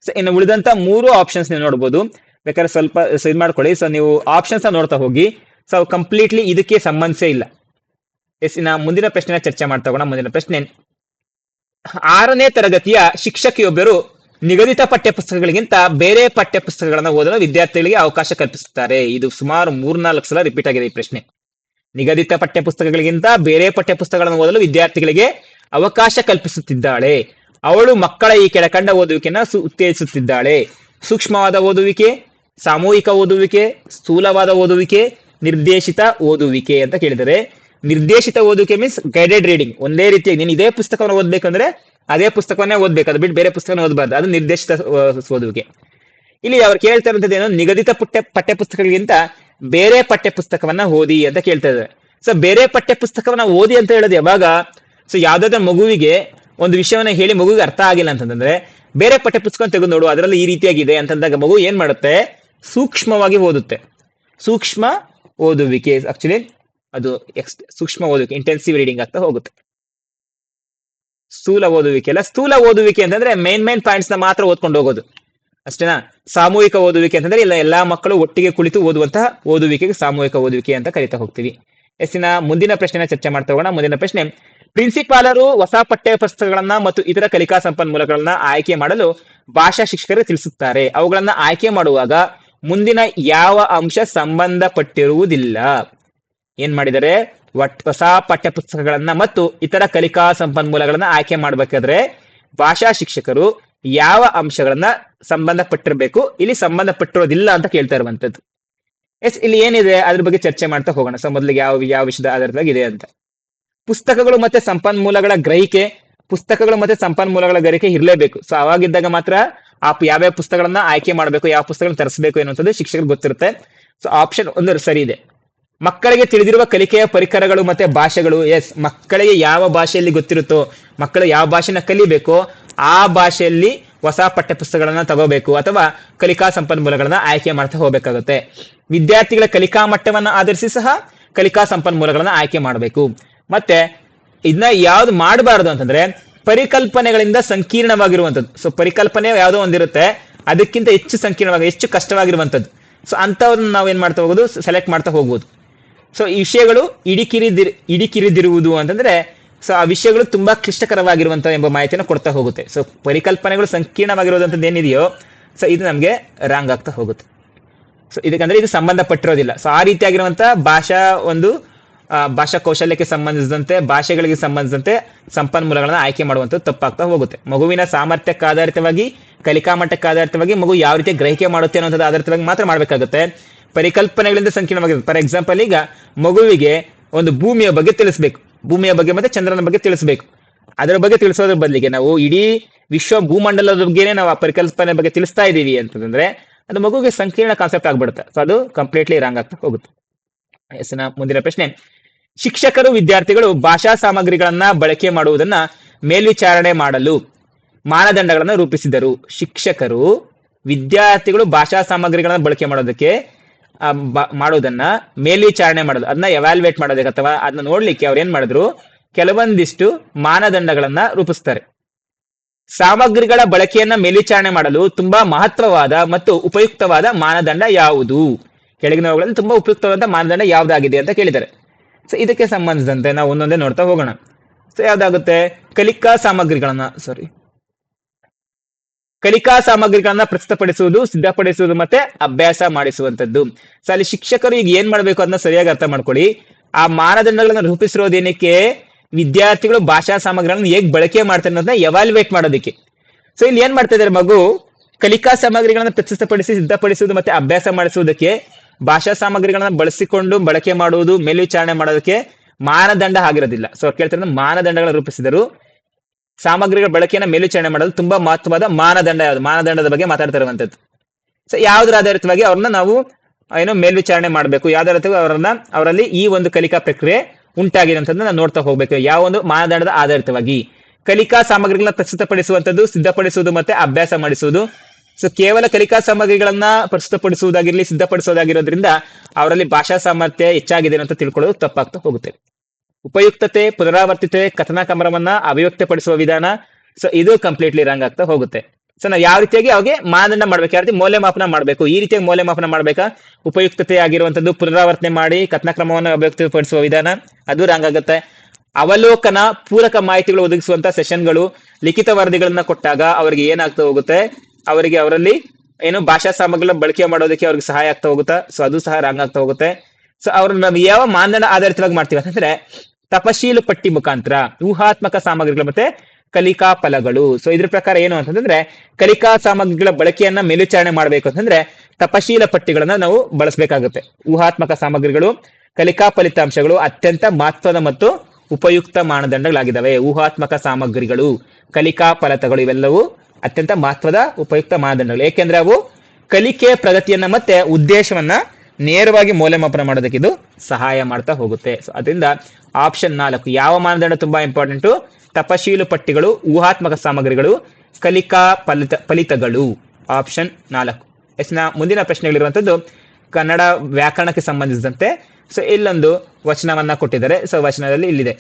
ಸೊ ಇನ್ನು ಉಳಿದಂತ ಮೂರು ಆಪ್ಷನ್ಸ್ ನೀವು ನೋಡ್ಬೋದು. ಬೇಕಾದ್ರೆ ಸ್ವಲ್ಪ ಇದು ಮಾಡ್ಕೊಳ್ಳಿ. ಸೊ ನೀವು ಆಪ್ಷನ್ಸ್ ನೋಡ್ತಾ ಹೋಗಿ. ಸೊ ಕಂಪ್ಲೀಟ್ಲಿ ಇದಕ್ಕೆ ಸಂಬಂಧಿಸೇ ಇಲ್ಲ. ಎಸ್ ನಾ ಮುಂದಿನ ಪ್ರಶ್ನೆನ ಚರ್ಚೆ ಮಾಡ್ತಾ ಹೋಗೋಣ. ಮುಂದಿನ ಪ್ರಶ್ನೆ. ಆರನೇ ತರಗತಿಯ ಶಿಕ್ಷಕಿಯೊಬ್ಬರು ನಿಗದಿತ ಪಠ್ಯಪುಸ್ತಕಗಳಿಗಿಂತ ಬೇರೆ ಪಠ್ಯಪುಸ್ತಕಗಳನ್ನು ಓದಲು ವಿದ್ಯಾರ್ಥಿಗಳಿಗೆ ಅವಕಾಶ ಕಲ್ಪಿಸುತ್ತಾರೆ. ಇದು ಸುಮಾರು ಮೂರ್ನಾಲ್ಕು ಸಲ ರಿಪೀಟ್ ಆಗಿದೆ ಈ ಪ್ರಶ್ನೆ. ನಿಗದಿತ ಪಠ್ಯಪುಸ್ತಕಗಳಿಗಿಂತ ಬೇರೆ ಪಠ್ಯಪುಸ್ತಕಗಳನ್ನು ಓದಲು ವಿದ್ಯಾರ್ಥಿಗಳಿಗೆ ಅವಕಾಶ ಕಲ್ಪಿಸುತ್ತಿದ್ದಾಳೆ. ಅವಳು ಮಕ್ಕಳ ಈ ಕೆಳಕಂಡ ಓದುವಿಕೆನ ಉತ್ತೇಜಿಸುತ್ತಿದ್ದಾಳೆ. ಸೂಕ್ಷ್ಮವಾದ ಓದುವಿಕೆ, ಸಾಮೂಹಿಕ ಓದುವಿಕೆ, ಸ್ಥೂಲವಾದ ಓದುವಿಕೆ, ನಿರ್ದೇಶಿತ ಓದುವಿಕೆ ಅಂತ ಕೇಳಿದರೆ, ನಿರ್ದೇಶಿತ ಓದುವಿಕೆ ಮೀನ್ಸ್ ಗೈಡೆಡ್ ರೀಡಿಂಗ್ ಒಂದೇ ರೀತಿಯಾಗಿ ನೀನು ಇದೇ ಪುಸ್ತಕವನ್ನು ಓದ್ಬೇಕಂದ್ರೆ ಅದೇ ಪುಸ್ತಕವನ್ನೇ ಓದ್ಬೇಕು. ಅದು ಬಿಟ್ಟು ಬೇರೆ ಪುಸ್ತಕನ ಓದಬಾರ್ದು. ಅದು ನಿರ್ದೇಶಿತ ಓದುವಿಕೆ. ಇಲ್ಲಿ ಅವ್ರು ಕೇಳ್ತಾ ಇರೋದು ನಿಗದಿತ ಪಠ್ಯ ಪಠ್ಯ ಪುಸ್ತಕಗಳಿಗಿಂತ ಬೇರೆ ಪಠ್ಯ ಪುಸ್ತಕವನ್ನ ಓದಿ ಅಂತ ಕೇಳ್ತಾ ಇದ್ದಾರೆ ಸೊ ಬೇರೆ ಪಠ್ಯ ಪುಸ್ತಕವನ್ನ ಓದಿ ಅಂತ ಹೇಳೋದು ಯಾವಾಗ? ಸೊ ಯಾವ್ದಾದ್ರೆ ಮಗುವಿಗೆ ಒಂದು ವಿಷಯವನ್ನ ಹೇಳಿ ಮಗುಗೆ ಅರ್ಥ ಆಗಿಲ್ಲ ಅಂತಂದ್ರೆ ಬೇರೆ ಪಠ್ಯ ಪುಸ್ತಕ ತೆಗೆದು ನೋಡು, ಅದರಲ್ಲಿ ಈ ರೀತಿಯಾಗಿದೆ ಅಂತಂದಾಗ ಮಗು ಏನ್ ಮಾಡುತ್ತೆ? ಸೂಕ್ಷ್ಮವಾಗಿ ಓದುತ್ತೆ. ಸೂಕ್ಷ್ಮ ಓದುವಿಕೆ ಆಕ್ಚುಲಿ ಅದು ಎಕ್ಸ್ ಸೂಕ್ಷ್ಮ ಓದುವಿಕೆ ಇಂಟೆನ್ಸಿವ್ ರೀಡಿಂಗ್ ಆಗ್ತಾ ಹೋಗುತ್ತೆ. ಸ್ಥೂಲ ಓದುವಿಕೆ ಅಲ್ಲ, ಸ್ಥೂಲ ಓದುವಿಕೆ ಅಂತಂದ್ರೆ ಮೇನ್ ಮೇನ್ ಪಾಯಿಂಟ್ಸ್ನ ಮಾತ್ರ ಓದ್ಕೊಂಡು ಹೋಗೋದು. ಅಷ್ಟೇನಾ? ಸಾಮೂಹಿಕ ಓದುವಿಕೆ ಅಂತಂದ್ರೆ ಇಲ್ಲ ಎಲ್ಲಾ ಮಕ್ಕಳು ಒಟ್ಟಿಗೆ ಕುಳಿತು ಓದುವಂತಹ ಓದುವಿಕೆಗೆ ಸಾಮೂಹಿಕ ಓದುವಿಕೆ ಅಂತ ಕರಿತಾ ಹೋಗ್ತೀವಿ. ಎಸ್ಸಿನ ಮುಂದಿನ ಪ್ರಶ್ನೆನ ಚರ್ಚೆ ಮಾಡ್ತಾ ಹೋಗೋಣ. ಮುಂದಿನ ಪ್ರಶ್ನೆ ಪ್ರಿನ್ಸಿಪಾಲರು ಹೊಸ ಪಠ್ಯ ಪುಸ್ತಕಗಳನ್ನ ಮತ್ತು ಇತರ ಕಲಿಕಾ ಸಂಪನ್ಮೂಲಗಳನ್ನ ಆಯ್ಕೆ ಮಾಡಲು ಭಾಷಾ ಶಿಕ್ಷಕರು ತಿಳಿಸುತ್ತಾರೆ. ಅವುಗಳನ್ನ ಆಯ್ಕೆ ಮಾಡುವಾಗ ಮುಂದಿನ ಯಾವ ಅಂಶ ಸಂಬಂಧಪಟ್ಟಿರುವುದಿಲ್ಲ. ಏನ್ ಮಾಡಿದರೆ? ಹೊಸ ಪಠ್ಯ ಪುಸ್ತಕಗಳನ್ನ ಮತ್ತು ಇತರ ಕಲಿಕಾ ಸಂಪನ್ಮೂಲಗಳನ್ನ ಆಯ್ಕೆ ಮಾಡಬೇಕಾದ್ರೆ ಭಾಷಾ ಶಿಕ್ಷಕರು ಯಾವ ಅಂಶಗಳನ್ನ ಸಂಬಂಧಪಟ್ಟಿರಬೇಕು, ಇಲ್ಲಿ ಸಂಬಂಧಪಟ್ಟಿರೋದಿಲ್ಲ ಅಂತ ಕೇಳ್ತಾ ಇರುವಂತದ್ದು. ಎಸ್, ಇಲ್ಲಿ ಏನಿದೆ? ಅದ್ರ ಬಗ್ಗೆ ಚರ್ಚೆ ಮಾಡ್ತಾ ಹೋಗೋಣ. ಸೊ, ಮೊದಲಿಗೆ ಯಾವ ಯಾವ ವಿಷಯದ ಆಧಾರವಾಗಿ ಇದೆ ಅಂತ. ಪುಸ್ತಕಗಳು ಮತ್ತೆ ಸಂಪನ್ಮೂಲಗಳ ಗ್ರಹಿಕೆ, ಪುಸ್ತಕಗಳು ಮತ್ತೆ ಸಂಪನ್ಮೂಲಗಳ ಗ್ರಹಿಕೆ ಇರಲೇಬೇಕು. ಸೊ ಅವಾಗಿದ್ದಾಗ ಮಾತ್ರ ಆ ಯಾವ್ಯಾವ ಪುಸ್ತಕಗಳನ್ನ ಆಯ್ಕೆ ಮಾಡಬೇಕು, ಯಾವ ಪುಸ್ತಕಗಳನ್ನ ತರಿಸಬೇಕು ಎನ್ನುವಂಥದ್ದು ಶಿಕ್ಷಕರಿಗೆ ಗೊತ್ತಿರುತ್ತೆ. ಸೊ ಆಪ್ಷನ್ ಒಂದು ಸರಿ ಇದೆ. ಮಕ್ಕಳಿಗೆ ತಿಳಿದಿರುವ ಕಲಿಕೆಯ ಪರಿಕರಗಳು ಮತ್ತೆ ಭಾಷೆಗಳು ಎಸ್ ಮಕ್ಕಳಿಗೆ ಯಾವ ಭಾಷೆಯಲ್ಲಿ ಗೊತ್ತಿರುತ್ತೋ, ಮಕ್ಕಳು ಯಾವ ಭಾಷೆನ ಕಲಿಬೇಕೋ, ಆ ಭಾಷೆಯಲ್ಲಿ ಹೊಸ ಪಠ್ಯ ಪುಸ್ತಕಗಳನ್ನ ತಗೋಬೇಕು ಅಥವಾ ಕಲಿಕಾ ಸಂಪನ್ಮೂಲಗಳನ್ನ ಆಯ್ಕೆ ಮಾಡ್ತಾ ಹೋಗಬೇಕಾಗುತ್ತೆ. ವಿದ್ಯಾರ್ಥಿಗಳ ಕಲಿಕಾ ಮಟ್ಟವನ್ನು ಆಧರಿಸಿ ಸಹ ಕಲಿಕಾ ಸಂಪನ್ಮೂಲಗಳನ್ನ ಆಯ್ಕೆ ಮಾಡಬೇಕು. ಮತ್ತೆ ಇದನ್ನ ಯಾವ್ದು ಮಾಡಬಾರದು ಅಂತಂದ್ರೆ ಪರಿಕಲ್ಪನೆಗಳಿಂದ ಸಂಕೀರ್ಣವಾಗಿರುವಂತದ್ದು ಸೊ ಪರಿಕಲ್ಪನೆ ಯಾವುದೋ ಒಂದಿರುತ್ತೆ, ಅದಕ್ಕಿಂತ ಹೆಚ್ಚು ಸಂಕೀರ್ಣವಾಗಿ, ಹೆಚ್ಚು ಕಷ್ಟವಾಗಿರುವಂತದ್ದು ಸೊ ಅಂತವ್ರನ್ನ ನಾವು ಏನ್ ಮಾಡ್ತಾ ಹೋಗೋದು? ಸೆಲೆಕ್ಟ್ ಮಾಡ್ತಾ ಹೋಗ್ಬೋದು. ಸೊ ಈ ವಿಷಯಗಳು ಇಡಿಕಿರಿದಿರ್, ಇಡಿಕಿರಿದಿರುವುದು ಅಂತಂದ್ರೆ ಸೊ ಆ ವಿಷಯಗಳು ತುಂಬಾ ಕ್ಲಿಷ್ಟಕರವಾಗಿರುವಂತ ಎಂಬ ಮಾಹಿತಿಯನ್ನು ಕೊಡ್ತಾ ಹೋಗುತ್ತೆ. ಸೊ ಪರಿಕಲ್ಪನೆಗಳು ಸಂಕೀರ್ಣವಾಗಿರೋದಂಥದ್ದು ಏನಿದೆಯೋ ಸೊ ಇದು ನಮಗೆ ರಾಂಗ್ ಆಗ್ತಾ ಹೋಗುತ್ತೆ. ಸೊ ಇದಕ್ಕಂದ್ರೆ ಇದು ಸಂಬಂಧಪಟ್ಟಿರೋದಿಲ್ಲ. ಸೊ ಆ ರೀತಿಯಾಗಿರುವಂತಹ ಭಾಷಾ ಒಂದು ಭಾಷಾ ಕೌಶಲ್ಯಕ್ಕೆ ಸಂಬಂಧಿಸಿದಂತೆ, ಭಾಷೆಗಳಿಗೆ ಸಂಬಂಧಿಸಿದಂತೆ ಸಂಪನ್ಮೂಲಗಳನ್ನು ಆಯ್ಕೆ ಮಾಡುವಂಥದ್ದು ತಪ್ಪಾಗ್ತಾ ಹೋಗುತ್ತೆ. ಮಗುವಿನ ಸಾಮರ್ಥ್ಯಕ್ಕೆ ಆಧಾರಿತವಾಗಿ, ಕಲಿಕಾ ಮಟ್ಟಕ್ಕೆ ಆಧಾರಿತವಾಗಿ ಮಗು ಯಾವ ರೀತಿ ಗ್ರಹಿಕೆ ಮಾಡುತ್ತೆ ಅನ್ನೋದ್ರ ಆಧಾರಿತವಾಗಿ ಮಾತ್ರ ಮಾಡಬೇಕಾಗುತ್ತೆ. ಪರಿಕಲ್ಪನೆಗಳಿಂದ ಸಂಕೀರ್ಣವಾಗಿರುತ್ತೆ. ಫಾರ್ ಎಕ್ಸಾಂಪಲ್ ಈಗ ಮಗುವಿಗೆ ಒಂದು ಭೂಮಿಯ ಬಗ್ಗೆ ತಿಳಿಸ್ಬೇಕು. ಭೂಮಿಯ ಬಗ್ಗೆ ಮತ್ತೆ ಚಂದ್ರನ ಬಗ್ಗೆ ತಿಳಿಸ್ಬೇಕು. ಅದರ ಬಗ್ಗೆ ತಿಳಿಸೋದ್ರ ಬದಲಿಗೆ ನಾವು ಇಡೀ ವಿಶ್ವ ಭೂಮಂಡಲದ ಬಗ್ಗೆನೇ ನಾವು ಆ ಪರಿಕಲ್ಪನೆ ಬಗ್ಗೆ ತಿಳಿಸ್ತಾ ಇದ್ದೀವಿ ಅಂತಂದ್ರೆ, ಅದು ಮಗುವಿಗೆ ಸಂಕೀರ್ಣ ಕಾನ್ಸೆಪ್ಟ್ ಆಗ್ಬಿಡುತ್ತೆ. ಸೊ ಅದು ಕಂಪ್ಲೀಟ್ಲಿ ರಾಂಗ್ ಆಗ್ತಾ ಹೋಗುತ್ತೆ. ಎಸ್ ಮುಂದಿನ ಪ್ರಶ್ನೆ. ಶಿಕ್ಷಕರು ವಿದ್ಯಾರ್ಥಿಗಳು ಭಾಷಾ ಸಾಮಗ್ರಿಗಳನ್ನ ಬಳಕೆ ಮಾಡುವುದನ್ನ ಮೇಲ್ವಿಚಾರಣೆ ಮಾಡಲು ಮಾನದಂಡಗಳನ್ನು ರೂಪಿಸಿದರು. ಶಿಕ್ಷಕರು ವಿದ್ಯಾರ್ಥಿಗಳು ಭಾಷಾ ಸಾಮಗ್ರಿಗಳನ್ನ ಬಳಕೆ ಮಾಡೋದಕ್ಕೆ ಮಾಡೋದನ್ನ ಮೇಲ್ವಿಚಾರಣೆ ಮಾಡೋದು. ಅದನ್ನ ಎವ್ಯಾಲ್ಯೂಯೇಟ್ ಮಾಡೋದಕ್ಕೆ ಅಥವಾ ಅದನ್ನ ನೋಡ್ಲಿಕ್ಕೆ ಅವ್ರು ಏನ್ ಮಾಡಿದ್ರು? ಕೆಲವೊಂದಿಷ್ಟು ಮಾನದಂಡಗಳನ್ನ ರೂಪಿಸ್ತಾರೆ. ಸಾಮಗ್ರಿಗಳ ಬಳಕೆಯನ್ನ ಮೇಲ್ವಿಚಾರಣೆ ಮಾಡಲು ತುಂಬಾ ಮಹತ್ವವಾದ ಮತ್ತು ಉಪಯುಕ್ತವಾದ ಮಾನದಂಡ ಯಾವುದು? ಕೆಳಗಿನವುಗಳಲ್ಲಿ ತುಂಬಾ ಉಪಯುಕ್ತವಾದ ಮಾನದಂಡ ಯಾವ್ದಾಗಿದೆ ಅಂತ ಕೇಳಿದ್ದಾರೆ. ಸೊ ಇದಕ್ಕೆ ಸಂಬಂಧಿಸಿದಂತೆ ನಾವು ಒಂದೊಂದೇ ನೋಡ್ತಾ ಹೋಗೋಣ. ಸೊ ಯಾವ್ದಾಗುತ್ತೆ? ಕಲಿಕಾ ಸಾಮಗ್ರಿಗಳನ್ನ ಸಾರಿ ಕಲಿಕಾ ಸಾಮಗ್ರಿಗಳನ್ನ ಪ್ರಸ್ತುತಪಡಿಸುವುದು, ಸಿದ್ಧಪಡಿಸುವುದು ಮತ್ತೆ ಅಭ್ಯಾಸ ಮಾಡಿಸುವಂತದ್ದು ಸೊ ಅಲ್ಲಿ ಶಿಕ್ಷಕರು ಈಗ ಏನ್ ಮಾಡ್ಬೇಕು ಅದನ್ನ ಸರಿಯಾಗಿ ಅರ್ಥ ಮಾಡ್ಕೊಳ್ಳಿ. ಆ ಮಾನದಂಡಗಳನ್ನ ರೂಪಿಸಿರೋದೇನಕ್ಕೆ? ವಿದ್ಯಾರ್ಥಿಗಳು ಭಾಷಾ ಸಾಮಗ್ರಿಗಳನ್ನ ಹೇಗ್ ಬಳಕೆ ಮಾಡ್ತಾರೆ ಅನ್ನೋದನ್ನ ಎವಾಲ್ಯುವೇಟ್ ಮಾಡೋದಕ್ಕೆ. ಸೊ ಇಲ್ಲಿ ಏನ್ ಮಾಡ್ತಾ ಇದಾರೆ ಮಗು? ಕಲಿಕಾ ಸಾಮಗ್ರಿಗಳನ್ನ ಪ್ರಸ್ತುತಪಡಿಸಿ, ಸಿದ್ಧಪಡಿಸುವುದು ಮತ್ತೆ ಅಭ್ಯಾಸ ಮಾಡಿಸುವುದಕ್ಕೆ ಭಾಷಾ ಸಾಮಗ್ರಿಗಳನ್ನ ಬಳಸಿಕೊಂಡು ಬಳಕೆ ಮಾಡುವುದು, ಮೇಲ್ವಿಚಾರಣೆ ಮಾಡೋದಕ್ಕೆ ಮಾನದಂಡ ಆಗಿರೋದಿಲ್ಲ. ಸೊ ಕೇಳ್ತಾರೆ ಮಾನದಂಡಗಳ ರೂಪಿಸಿದರು. ಸಾಮಗ್ರಿಗಳ ಬಳಕೆಯನ್ನ ಮೇಲ್ವಿಚಾರಣೆ ಮಾಡಲು ತುಂಬಾ ಮಹತ್ವದ ಮಾನದಂಡ ಯಾವುದು? ಮಾನದಂಡದ ಬಗ್ಗೆ ಮಾತಾಡ್ತಿರುವಂತದ್ದು ಸೊ ಯಾವ್ದ್ರ ಆಧಾರಿತವಾಗಿ ಅವ್ರನ್ನ ನಾವು, ಏನೋ ಮೇಲ್ವಿಚಾರಣೆ ಮಾಡಬೇಕು? ಯಾವ್ದಾರ ಅವರನ್ನ, ಅವರಲ್ಲಿ ಈ ಒಂದು ಕಲಿಕಾ ಪ್ರಕ್ರಿಯೆ ಉಂಟಾಗಿದೆ ಅಂತಂದ್ರೆ ನಾವು ನೋಡ್ತಾ ಹೋಗ್ಬೇಕು. ಯಾವ ಒಂದು ಮಾನದಂಡದ ಆಧಾರಿತವಾಗಿ. ಕಲಿಕಾ ಸಾಮಗ್ರಿಗಳನ್ನ ಪ್ರಸ್ತುತಪಡಿಸುವಂತದ್ದು, ಸಿದ್ಧಪಡಿಸುವುದು ಮತ್ತೆ ಅಭ್ಯಾಸ ಮಾಡಿಸುವುದು. ಸೊ ಕೇವಲ ಕಲಿಕಾ ಸಾಮಗ್ರಿಗಳನ್ನ ಪ್ರಸ್ತುತಪಡಿಸುವುದಾಗಿರ್ಲಿ, ಸಿದ್ಧಪಡಿಸುವುದಾಗಿರೋದ್ರಿಂದ ಅವರಲ್ಲಿ ಭಾಷಾ ಸಾಮರ್ಥ್ಯ ಹೆಚ್ಚಾಗಿದೆ ಅಂತ ತಿಳ್ಕೊಳ್ಳೋದು ತಪ್ಪಾಗ್ತಾ ಹೋಗುತ್ತೆ. ಉಪಯುಕ್ತತೆ, ಪುನರಾವರ್ತಿತೆ, ಕಥನ ಕಮರವನ್ನ ಅಭಿವ್ಯಕ್ತಪಡಿಸುವ ವಿಧಾನ ಸೊ ಇದು ಕಂಪ್ಲೀಟ್ಲಿ ರಾಂಗ್ ಆಗ್ತಾ ಹೋಗುತ್ತೆ. ಸೊ ನಾವು ಯಾವ ರೀತಿಯಾಗಿ ಅವಾಗೆ ಮಾನದಂಡ ಮಾಡ್ಬೇಕು, ಯಾವ ರೀತಿ ಮೌಲ್ಯಮಾಪನ ಮಾಡಬೇಕು, ಈ ರೀತಿಯಾಗಿ ಮೌಲ್ಯಮಾಪನ ಮಾಡ್ಬೇಕಾ? ಉಪಯುಕ್ತತೆ ಆಗಿರುವಂತದ್ದು ಪುನರಾವರ್ತನೆ ಮಾಡಿ, ಕಥನ ಕ್ರಮವನ್ನು ಅಭಿವ್ಯಕ್ತಪಡಿಸುವ ವಿಧಾನ, ಅದು ರಾಂಗ್ ಆಗುತ್ತೆ. ಅವಲೋಕನ ಪೂರಕ ಮಾಹಿತಿಗಳು ಒದಗಿಸುವಂತ ಸೆಷನ್ಗಳು ಲಿಖಿತ ವರದಿಗಳನ್ನ ಕೊಟ್ಟಾಗ ಅವರಿಗೆ ಏನಾಗ್ತಾ ಹೋಗುತ್ತೆ? ಅವರಿಗೆ ಅವರಲ್ಲಿ ಏನು ಭಾಷಾ ಸಾಮಗ್ರಿಗಳ ಬಳಕೆ ಮಾಡೋದಕ್ಕೆ ಅವ್ರಿಗೆ ಸಹಾಯ ಆಗ್ತಾ ಹೋಗುತ್ತಾ. ಸೊ ಅದು ಸಹ ರಾಂಗ್ ಆಗ್ತಾ ಹೋಗುತ್ತೆ. ಸೊ ಅವ್ರನ್ನ ನಾವು ಯಾವ ಮಾನದಂಡ ಆಧಾರಿತವಾಗಿ ಮಾಡ್ತೀವಿ ಅಂತಂದ್ರೆ, ತಪಶೀಲು ಪಟ್ಟಿ ಮುಖಾಂತರ ಊಹಾತ್ಮಕ ಸಾಮಗ್ರಿಗಳು ಮತ್ತೆ ಕಲಿಕಾ ಫಲಗಳು. ಸೊ ಇದ್ರ ಪ್ರಕಾರ ಏನು ಅಂತಂದ್ರೆ, ಕಲಿಕಾ ಸಾಮಗ್ರಿಗಳ ಬಳಕೆಯನ್ನ ಮೇಲ್ವಿಚಾರಣೆ ಮಾಡಬೇಕು ಅಂತಂದ್ರೆ, ತಪಶೀಲ ಪಟ್ಟಿಗಳನ್ನ ನಾವು ಬಳಸಬೇಕಾಗುತ್ತೆ. ಊಹಾತ್ಮಕ ಸಾಮಗ್ರಿಗಳು, ಕಲಿಕಾ ಫಲಿತಾಂಶಗಳು ಅತ್ಯಂತ ಮಹತ್ವದ ಮತ್ತು ಉಪಯುಕ್ತ ಮಾನದಂಡಗಳಾಗಿದ್ದಾವೆ. ಊಹಾತ್ಮಕ ಸಾಮಗ್ರಿಗಳು, ಕಲಿಕಾ ಫಲತಗಳು ಇವೆಲ್ಲವೂ ಅತ್ಯಂತ ಮಹತ್ವದ ಉಪಯುಕ್ತ ಮಾನದಂಡಗಳು. ಏಕೆಂದ್ರೆ ಅವು ಕಲಿಕೆಯ ಪ್ರಗತಿಯನ್ನ ಮತ್ತೆ ಉದ್ದೇಶವನ್ನ ನೇರವಾಗಿ ಮೌಲ್ಯಮಾಪನ ಮಾಡೋದಕ್ಕೆ ಇದು ಸಹಾಯ ಮಾಡ್ತಾ ಹೋಗುತ್ತೆ. ಸೊ ಅದರಿಂದ ಆಪ್ಷನ್ ನಾಲ್ಕು, ಯಾವ ಮಾನದಂಡ ತುಂಬಾ ಇಂಪಾರ್ಟೆಂಟು ತಪಶೀಲು ಪಟ್ಟಿಗಳು, ಊಹಾತ್ಮಕ ಸಾಮಗ್ರಿಗಳು, ಕಲಿಕಾ ಫಲಿತ, ಫಲಿತಗಳು. ಆಪ್ಷನ್ ನಾಲ್ಕು. ಎಸ್ನ ಮುಂದಿನ ಪ್ರಶ್ನೆಗಳಿರುವಂಥದ್ದು ಕನ್ನಡ ವ್ಯಾಕರಣಕ್ಕೆ ಸಂಬಂಧಿಸಿದಂತೆ. ಸೊ ಇಲ್ಲೊಂದು ವಚನವನ್ನ ಕೊಟ್ಟಿದ್ದಾರೆ. ಸೊ ವಚನದಲ್ಲಿ ಇಲ್ಲಿದೆ.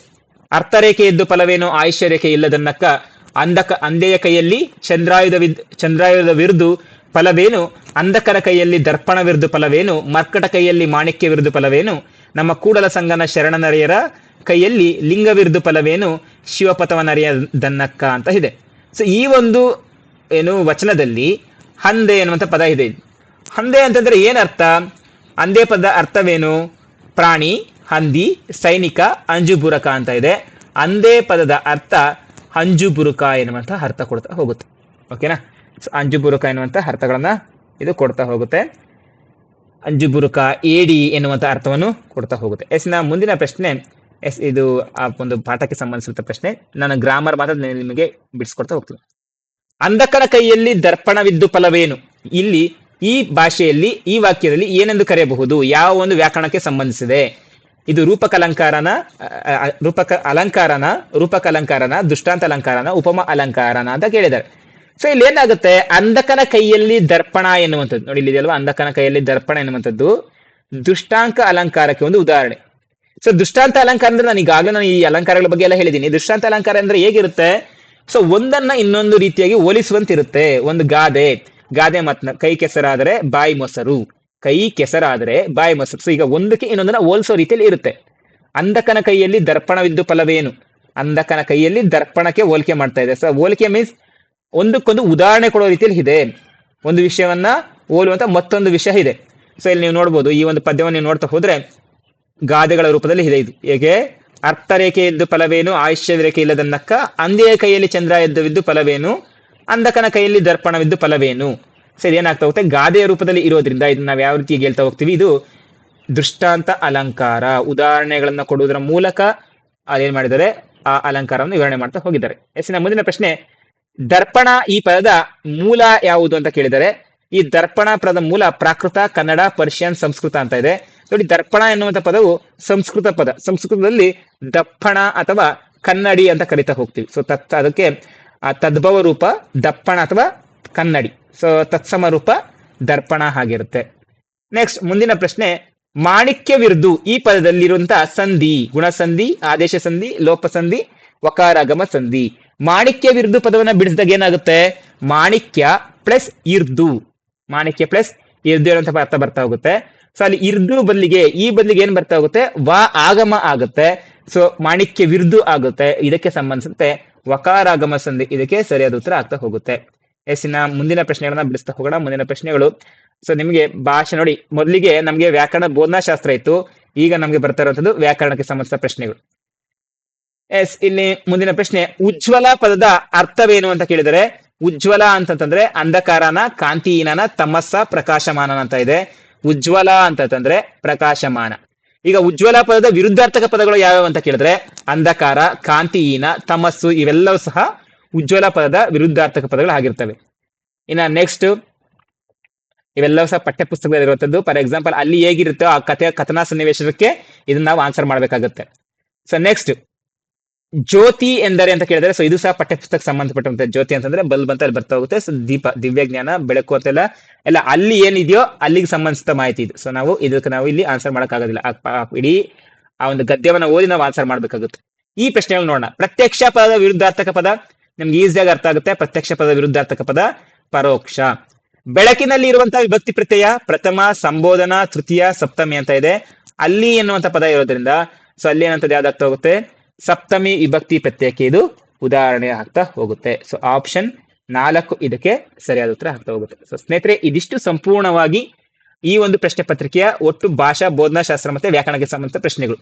ಅರ್ಥರೇಖೆ ಇದ್ದು ಫಲವೇನು? ಆಯುಷ್ಯ ರೇಖೆ ಇಲ್ಲದನ್ನಕ್ಕ ಅಂಧಕ ಅಂಧೆಯ ಕೈಯಲ್ಲಿ ಚಂದ್ರಾಯುಧ ವಿದ್ ಚಂದ್ರಾಯುಧ ವಿರುದ್ಧ ಫಲವೇನು? ಅಂಧಕರ ಕೈಯಲ್ಲಿ ದರ್ಪಣ ವಿರುದ್ಧ ಫಲವೇನು? ಮರ್ಕಟ ಕೈಯಲ್ಲಿ ಮಾಣಿಕ್ಯ ವಿರುದ್ಧ ಫಲವೇನು? ನಮ್ಮ ಕೂಡಲ ಸಂಗನ ಶರಣನರಿಯರ ಕೈಯಲ್ಲಿ ಲಿಂಗ ವಿರುದ್ಧ ಫಲವೇನು? ಶಿವಪಥವನರಿಯದನ್ನಕ್ಕ ಅಂತ ಇದೆ. ಸೊ ಈ ಒಂದು ಏನು ವಚನದಲ್ಲಿ ಹಂದೆ ಎನ್ನುವಂಥ ಪದ ಇದೆ. ಹಂದೆ ಅಂತಂದ್ರೆ ಏನರ್ಥ ಅಂದೇ ಪದ ಅರ್ಥವೇನು? ಪ್ರಾಣಿ, ಹಂದಿ, ಸೈನಿಕ ಅಂಜುಪೂರಕ ಅಂತ ಇದೆ. ಅಂದೇ ಪದದ ಅರ್ಥ ಅಂಜುಬುರುಕ ಎನ್ನುವಂತಹ ಅರ್ಥ ಕೊಡ್ತಾ ಹೋಗುತ್ತೆ. ಓಕೆನಾ ಅಂಜು ಅಂಜುಬುರುಕ ಎನ್ನುವಂಥ ಅರ್ಥಗಳನ್ನ ಇದು ಕೊಡ್ತಾ ಹೋಗುತ್ತೆ. ಅಂಜುಬುರುಕ ಏಡಿ ಎನ್ನುವಂಥ ಅರ್ಥವನ್ನು ಕೊಡ್ತಾ ಹೋಗುತ್ತೆ. ಎಸ್ನ ಮುಂದಿನ ಪ್ರಶ್ನೆ, ಎಸ್ ಇದು ಆ ಒಂದು ಪಾಠಕ್ಕೆ ಸಂಬಂಧಿಸಿದ ಪ್ರಶ್ನೆ. ನಾನು ಗ್ರಾಮರ್ ಮಾತ್ರ ನಿಮಗೆ ಬಿಡಿಸ್ಕೊಡ್ತಾ ಹೋಗ್ತೀನಿ. ಅಂಧಕನ ಕೈಯಲ್ಲಿ ದರ್ಪಣವಿದ್ದು ಫಲವೇನು? ಇಲ್ಲಿ ಈ ಭಾಷೆಯಲ್ಲಿ, ಈ ವಾಕ್ಯದಲ್ಲಿ ಏನೆಂದು ಕರೆಯಬಹುದು? ಯಾವ ಒಂದು ವ್ಯಾಕರಣಕ್ಕೆ ಸಂಬಂಧಿಸಿದೆ? ಇದು ರೂಪಕ ಅಲಂಕಾರನ ರೂಪಕ ಅಲಂಕಾರನ ರೂಪಕ ಅಲಂಕಾರನ ದುಷ್ಟಾಂತ ಅಲಂಕಾರನ ಉಪಮ ಅಲಂಕಾರನ ಅಂತ ಕೇಳಿದ್ದಾರೆ. ಸೊ ಇಲ್ಲಿ ಏನಾಗುತ್ತೆ? ಅಂಧಕನ ಕೈಯಲ್ಲಿ ದರ್ಪಣ ಎನ್ನುವಂಥದ್ದು. ನೋಡಿ, ಇಲ್ಲಿ ಇದೆಯಲ್ವಾ? ಅಂಧಕನ ಕೈಯಲ್ಲಿ ದರ್ಪಣ ಎನ್ನುವಂಥದ್ದು. ದುಷ್ಟಾಂಕ ಅಲಂಕಾರಕ್ಕೆ ಒಂದು ಉದಾಹರಣೆ. ಸೊ ದುಷ್ಟಾಂತ ಅಲಂಕಾರ ಅಂದ್ರೆ ನಾನು ಈಗಾಗಲೇ ನಾನು ಈ ಅಲಂಕಾರಗಳ ಬಗ್ಗೆ ಎಲ್ಲ ಹೇಳಿದ್ದೀನಿ. ದುಷ್ಟಾಂತ ಅಲಂಕಾರ ಅಂದ್ರೆ ಹೇಗಿರುತ್ತೆ? ಸೊ ಒಂದನ್ನ ಇನ್ನೊಂದು ರೀತಿಯಾಗಿ ಹೋಲಿಸುವಂತಿರುತ್ತೆ. ಒಂದು ಗಾದೆ. ಗಾದೆ ಮತ್ನ ಕೈ ಕೆಸರಾದರೆ ಬಾಯಿ ಮೊಸರು. ಕೈ ಕೆಸರಾದರೆ ಬಾಯಿ ಮೊಸರು ಈಗ ಒಂದಕ್ಕೆ ಇನ್ನೊಂದನ್ನ ಹೋಲಿಸೋ ರೀತಿಯಲ್ಲಿ ಇರುತ್ತೆ. ಅಂಧಕನ ಕೈಯಲ್ಲಿ ದರ್ಪಣವಿದ್ದು ಫಲವೇನು? ಅಂಧಕನ ಕೈಯಲ್ಲಿ ದರ್ಪಣಕ್ಕೆ ಹೋಲಿಕೆ ಮಾಡ್ತಾ ಇದೆ. ಸೊ ಹೋಲಿಕೆ ಮೀನ್ಸ್ ಒಂದಕ್ಕೊಂದು ಉದಾಹರಣೆ ಕೊಡೋ ರೀತಿಯಲ್ಲಿ ಇದೆ. ಒಂದು ವಿಷಯವನ್ನ ಹೋಲುವಂತ ಮತ್ತೊಂದು ವಿಷಯ ಇದೆ. ಸೊ ಇಲ್ಲಿ ನೀವು ನೋಡ್ಬೋದು, ಈ ಒಂದು ಪದ್ಯವನ್ನು ನೀವು ನೋಡ್ತಾ ಹೋದ್ರೆ ಗಾದೆಗಳ ರೂಪದಲ್ಲಿ ಇದೆ ಇದು. ಹೇಗೆ? ಅರ್ಥರೇಖೆ ಎದ್ದು ಫಲವೇನು? ಆಯುಷ್ಯ ರೇಖೆ ಇಲ್ಲದನ್ನಕ್ಕ ಅಂಧೆಯ ಕೈಯಲ್ಲಿ ಚಂದ್ರ ಎದ್ದುವಿದ್ದು ಫಲವೇನು? ಅಂಧಕನ ಕೈಯಲ್ಲಿ ದರ್ಪಣವಿದ್ದು ಫಲವೇನು? ಸರಿ, ಏನಾಗ್ತಾ ಹೋಗುತ್ತೆ? ಗಾದೆಯ ರೂಪದಲ್ಲಿ ಇರೋದ್ರಿಂದ ಇದನ್ನ ನಾವು ಯಾವ ರೀತಿ ಹೇಳ್ತಾ ಹೋಗ್ತೀವಿ? ಇದು ದೃಷ್ಟಾಂತ ಅಲಂಕಾರ. ಉದಾಹರಣೆಗಳನ್ನ ಕೊಡುವುದರ ಮೂಲಕ ಅದೇನ್ ಮಾಡಿದ್ದಾರೆ? ಆ ಅಲಂಕಾರವನ್ನು ವಿವರಣೆ ಮಾಡ್ತಾ ಹೋಗಿದ್ದಾರೆ. ಎಸ್ನ ಮುಂದಿನ ಪ್ರಶ್ನೆ. ದರ್ಪಣ ಈ ಪದದ ಮೂಲ ಯಾವುದು ಅಂತ ಕೇಳಿದರೆ ಈ ದರ್ಪಣ ಪದದ ಮೂಲ ಪ್ರಾಕೃತ, ಕನ್ನಡ, ಪರ್ಷಿಯನ್, ಸಂಸ್ಕೃತ ಅಂತ ಇದೆ. ನೋಡಿ, ದರ್ಪಣ ಎನ್ನುವಂತ ಪದವು ಸಂಸ್ಕೃತ ಪದ. ಸಂಸ್ಕೃತದಲ್ಲಿ ದಪ್ಪಣ ಅಥವಾ ಕನ್ನಡಿ ಅಂತ ಕರಿತಾ ಹೋಗ್ತೀವಿ. ಸೊ ತತ್, ಅದಕ್ಕೆ, ಆ ತದ್ಭವ ರೂಪ ದಪ್ಪಣ ಅಥವಾ ಕನ್ನಡಿ. ಸೊ ತತ್ಸಮ ರೂಪ ದರ್ಪಣ ಆಗಿರುತ್ತೆ. ನೆಕ್ಸ್ಟ್ ಮುಂದಿನ ಪ್ರಶ್ನೆ ಮಾಣಿಕ್ಯ ವಿರ್ದು ಈ ಪದದಲ್ಲಿರುವಂತಹ ಸಂಧಿ, ಗುಣಸಂಧಿ, ಆದೇಶ ಸಂಧಿ, ಲೋಪ ಸಂಧಿ, ವಕಾರಾಗಮ ಸಂಧಿ. ಮಾಣಿಕ್ಯ ವಿರ್ದು ಪದವನ್ನ ಬಿಡಿಸಿದಾಗ ಏನಾಗುತ್ತೆ? ಮಾಣಿಕ್ಯ ಪ್ಲಸ್ ಇರ್ದು. ಮಾಣಿಕ್ಯ ಪ್ಲಸ್ ಇರ್ದು ಅನ್ನುವಂಥ ಅರ್ಥ ಬರ್ತಾ ಹೋಗುತ್ತೆ. ಸೊ ಅಲ್ಲಿ ಇರ್ದು ಬದಲಿಗೆ, ಈ ಬದಲಿಗೆ ಏನ್ ಬರ್ತಾ ಹೋಗುತ್ತೆ? ವ ಆಗಮ ಆಗುತ್ತೆ. ಸೊ ಮಾಣಿಕ್ಯ ವಿರ್ದು ಆಗುತ್ತೆ. ಇದಕ್ಕೆ ಸಂಬಂಧಿಸಿದಂತೆ ವಕಾರಾಗಮ ಸಂಧಿ, ಇದಕ್ಕೆ ಸರಿಯಾದ ಉತ್ತರ ಆಗ್ತಾ ಹೋಗುತ್ತೆ. ಎಸ್ಸಿನ ಮುಂದಿನ ಪ್ರಶ್ನೆಗಳನ್ನ ಬಿಡಿಸ್ತಾ ಹೋಗೋಣ. ಮುಂದಿನ ಪ್ರಶ್ನೆಗಳು. ಸೊ ನಿಮಗೆ ಭಾಷೆ ನೋಡಿ. ಮೊದಲಿಗೆ ನಮಗೆ ವ್ಯಾಕರಣ ಬೋಧನಾಶಾಸ್ತ್ರ ಇತ್ತು. ಈಗ ನಮಗೆ ಬರ್ತಾ ಇರುವಂತದ್ದು ವ್ಯಾಕರಣಕ್ಕೆ ಸಂಬಂಧಿಸಿದ ಪ್ರಶ್ನೆಗಳು. ಎಸ್, ಇಲ್ಲಿ ಮುಂದಿನ ಪ್ರಶ್ನೆ. ಉಜ್ವಲ ಪದದ ಅರ್ಥವೇನು ಅಂತ ಕೇಳಿದರೆ, ಉಜ್ವಲ ಅಂತಂತಂದ್ರೆ ಅಂಧಕಾರನ, ಕಾಂತಿಹೀನನ, ತಮಸ್ಸ ಪ್ರಕಾಶಮಾನ ಅಂತ ಇದೆ. ಉಜ್ವಲ ಅಂತಂದ್ರೆ ಪ್ರಕಾಶಮಾನ. ಈಗ ಉಜ್ವಲ ಪದದ ವಿರುದ್ಧಾರ್ಥಕ ಪದಗಳು ಯಾವ್ಯಾವ ಅಂತ ಕೇಳಿದ್ರೆ, ಅಂಧಕಾರ, ಕಾಂತಿಹೀನ, ತಮಸ್ಸು ಇವೆಲ್ಲವೂ ಸಹ ಉಜ್ವಲ ಪದದ ವಿರುದ್ಧಾರ್ಥಕ ಪದಗಳು ಆಗಿರ್ತವೆ. ಇನ್ನ ನೆಕ್ಸ್ಟ್ ಇವೆಲ್ಲವೂ ಸಹ ಪಠ್ಯ ಪುಸ್ತಕದಲ್ಲಿರುವಂತದ್ದು ಫಾರ್ ಎಕ್ಸಾಂಪಲ್ ಅಲ್ಲಿ ಹೇಗಿರುತ್ತೋ ಆ ಕಥೆಯ ಕಥನಾ ಸನ್ನಿವೇಶಕ್ಕೆ ಇದನ್ನ ನಾವು ಆನ್ಸರ್ ಮಾಡಬೇಕಾಗುತ್ತೆ. ಸೊ ನೆಕ್ಸ್ಟ್ ಜ್ಯೋತಿ ಎಂದರೆ ಅಂತ ಕೇಳಿದ್ರೆ ಸೊ ಇದು ಸಹ ಪಠ್ಯ ಪುಸ್ತಕ ಸಂಬಂಧಪಟ್ಟಂತ. ಜ್ಯೋತಿ ಅಂತಂದ್ರೆ ಬಲ್ಬ್ ಅಂತ ಅಲ್ಲಿ ಬರ್ತಾ ಹೋಗುತ್ತೆ. ಸೊ ದೀಪ, ದಿವ್ಯ ಜ್ಞಾನ, ಬೆಳಕು ಅಂತೆಲ್ಲ. ಎಲ್ಲ ಅಲ್ಲಿ ಏನಿದೆಯೋ ಅಲ್ಲಿಗೆ ಸಂಬಂಧಿಸಿದ ಮಾಹಿತಿ ಇದು. ಸೊ ನಾವು ಇದಕ್ಕೆ ನಾವು ಇಲ್ಲಿ ಆನ್ಸರ್ ಮಾಡೋಕ್ಕಾಗೋದಿಲ್ಲ. ಇಡೀ ಆ ಒಂದು ಗದ್ಯವನ್ನ ಓದಿ ನಾವು ಆನ್ಸರ್ ಮಾಡಬೇಕಾಗುತ್ತೆ. ಈ ಪ್ರಶ್ನೆಗಳು ನೋಡೋಣ. ಪ್ರತ್ಯಕ್ಷ ಪದದ ವಿರುದ್ಧಾರ್ಥಕ ಪದ. ನಿಮ್ಗೆ ಈಸಿಯಾಗಿ ಅರ್ಥ ಆಗುತ್ತೆ. ಪ್ರತ್ಯಕ್ಷ ಪದ ವಿರುದ್ಧಾರ್ಥಕ ಪದ ಪರೋಕ್ಷ. ಬೆಳಕಿನಲ್ಲಿ ಇರುವಂತಹ ವಿಭಕ್ತಿ ಪ್ರತ್ಯಯ, ಪ್ರಥಮ, ಸಂಬೋಧನಾ, ತೃತೀಯ, ಸಪ್ತಮಿ ಅಂತ ಇದೆ. ಅಲ್ಲಿ ಎನ್ನುವಂತ ಪದ ಇರೋದ್ರಿಂದ ಸೊ ಅಲ್ಲಿ ಏನಂತದ್ದು ಯಾವ್ದಾಗ್ತಾ ಹೋಗುತ್ತೆ? ಸಪ್ತಮಿ ವಿಭಕ್ತಿ ಪ್ರತ್ಯಯಕ್ಕೆ ಇದು ಉದಾಹರಣೆ ಆಗ್ತಾ ಹೋಗುತ್ತೆ. ಸೊ ಆಪ್ಷನ್ ನಾಲ್ಕು ಇದಕ್ಕೆ ಸರಿಯಾದ ಉತ್ತರ ಆಗ್ತಾ ಹೋಗುತ್ತೆ. ಸೊ ಸ್ನೇಹಿತರೆ, ಇದಿಷ್ಟು ಸಂಪೂರ್ಣವಾಗಿ ಈ ಒಂದು ಪ್ರಶ್ನೆ ಪತ್ರಿಕೆಯ ಒಟ್ಟು ಭಾಷಾ ಬೋಧನಾ ಶಾಸ್ತ್ರ ಮತ್ತೆ ವ್ಯಾಕರಣಕ್ಕೆ ಸಂಬಂಧಿಸಿದ ಪ್ರಶ್ನೆಗಳು.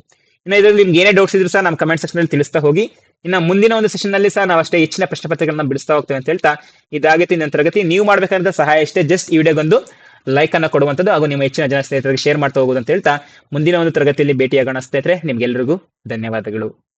ಇನ್ನು ಇದರಲ್ಲಿ ನಿಮ್ಗೆ ಏನೇ ಡೌಟ್ಸ್ ಇದ್ರು ಸಹ ನಮ್ಮ ಕಮೆಂಟ್ ಸೆಕ್ಷನ್ ಅಲ್ಲಿ ತಿಳಿಸ್ತಾ ಹೋಗಿ. ಇನ್ನ ಮುಂದಿನ ಒಂದು ಸೆಷನ್ನಲ್ಲಿ ಸಹ ನಾವು ಅಷ್ಟೇ ಹೆಚ್ಚಿನ ಪ್ರಶ್ನೆ ಪತ್ರಿಕೆಗಳನ್ನ ಬಿಡಿಸ್ತಾ ಹೋಗ್ತೇವೆ ಅಂತ ಹೇಳ್ತಾ ಇದಾಗೈತಿ ನನ್ನ ತರಗತಿ. ನೀವು ಮಾಡಬೇಕಾದ ಸಹಾಯ ಅಷ್ಟೇ ಜಸ್ಟ್ ಈ ವಿಡಿಯೋಗೊಂದು ಲೈಕ್ ಅನ್ನ ಕೊಡುವಂಥದ್ದು ಹಾಗೂ ನಿಮ್ಮ ಹೆಚ್ಚಿನ ಜನ ಸ್ನೇಹಿತರಿಗೆ ಶೇರ್ ಮಾಡ್ತಾ ಹೋಗೋದು ಅಂತ ಹೇಳ್ತಾ, ಮುಂದಿನ ಒಂದು ತರಗತಿಯಲ್ಲಿ ಭೇಟಿಯಾಗೋಣ ಸ್ನೇಹಿತರೆ. ನಿಮ್ಗೆಲ್ರಿಗೂ ಧನ್ಯವಾದಗಳು.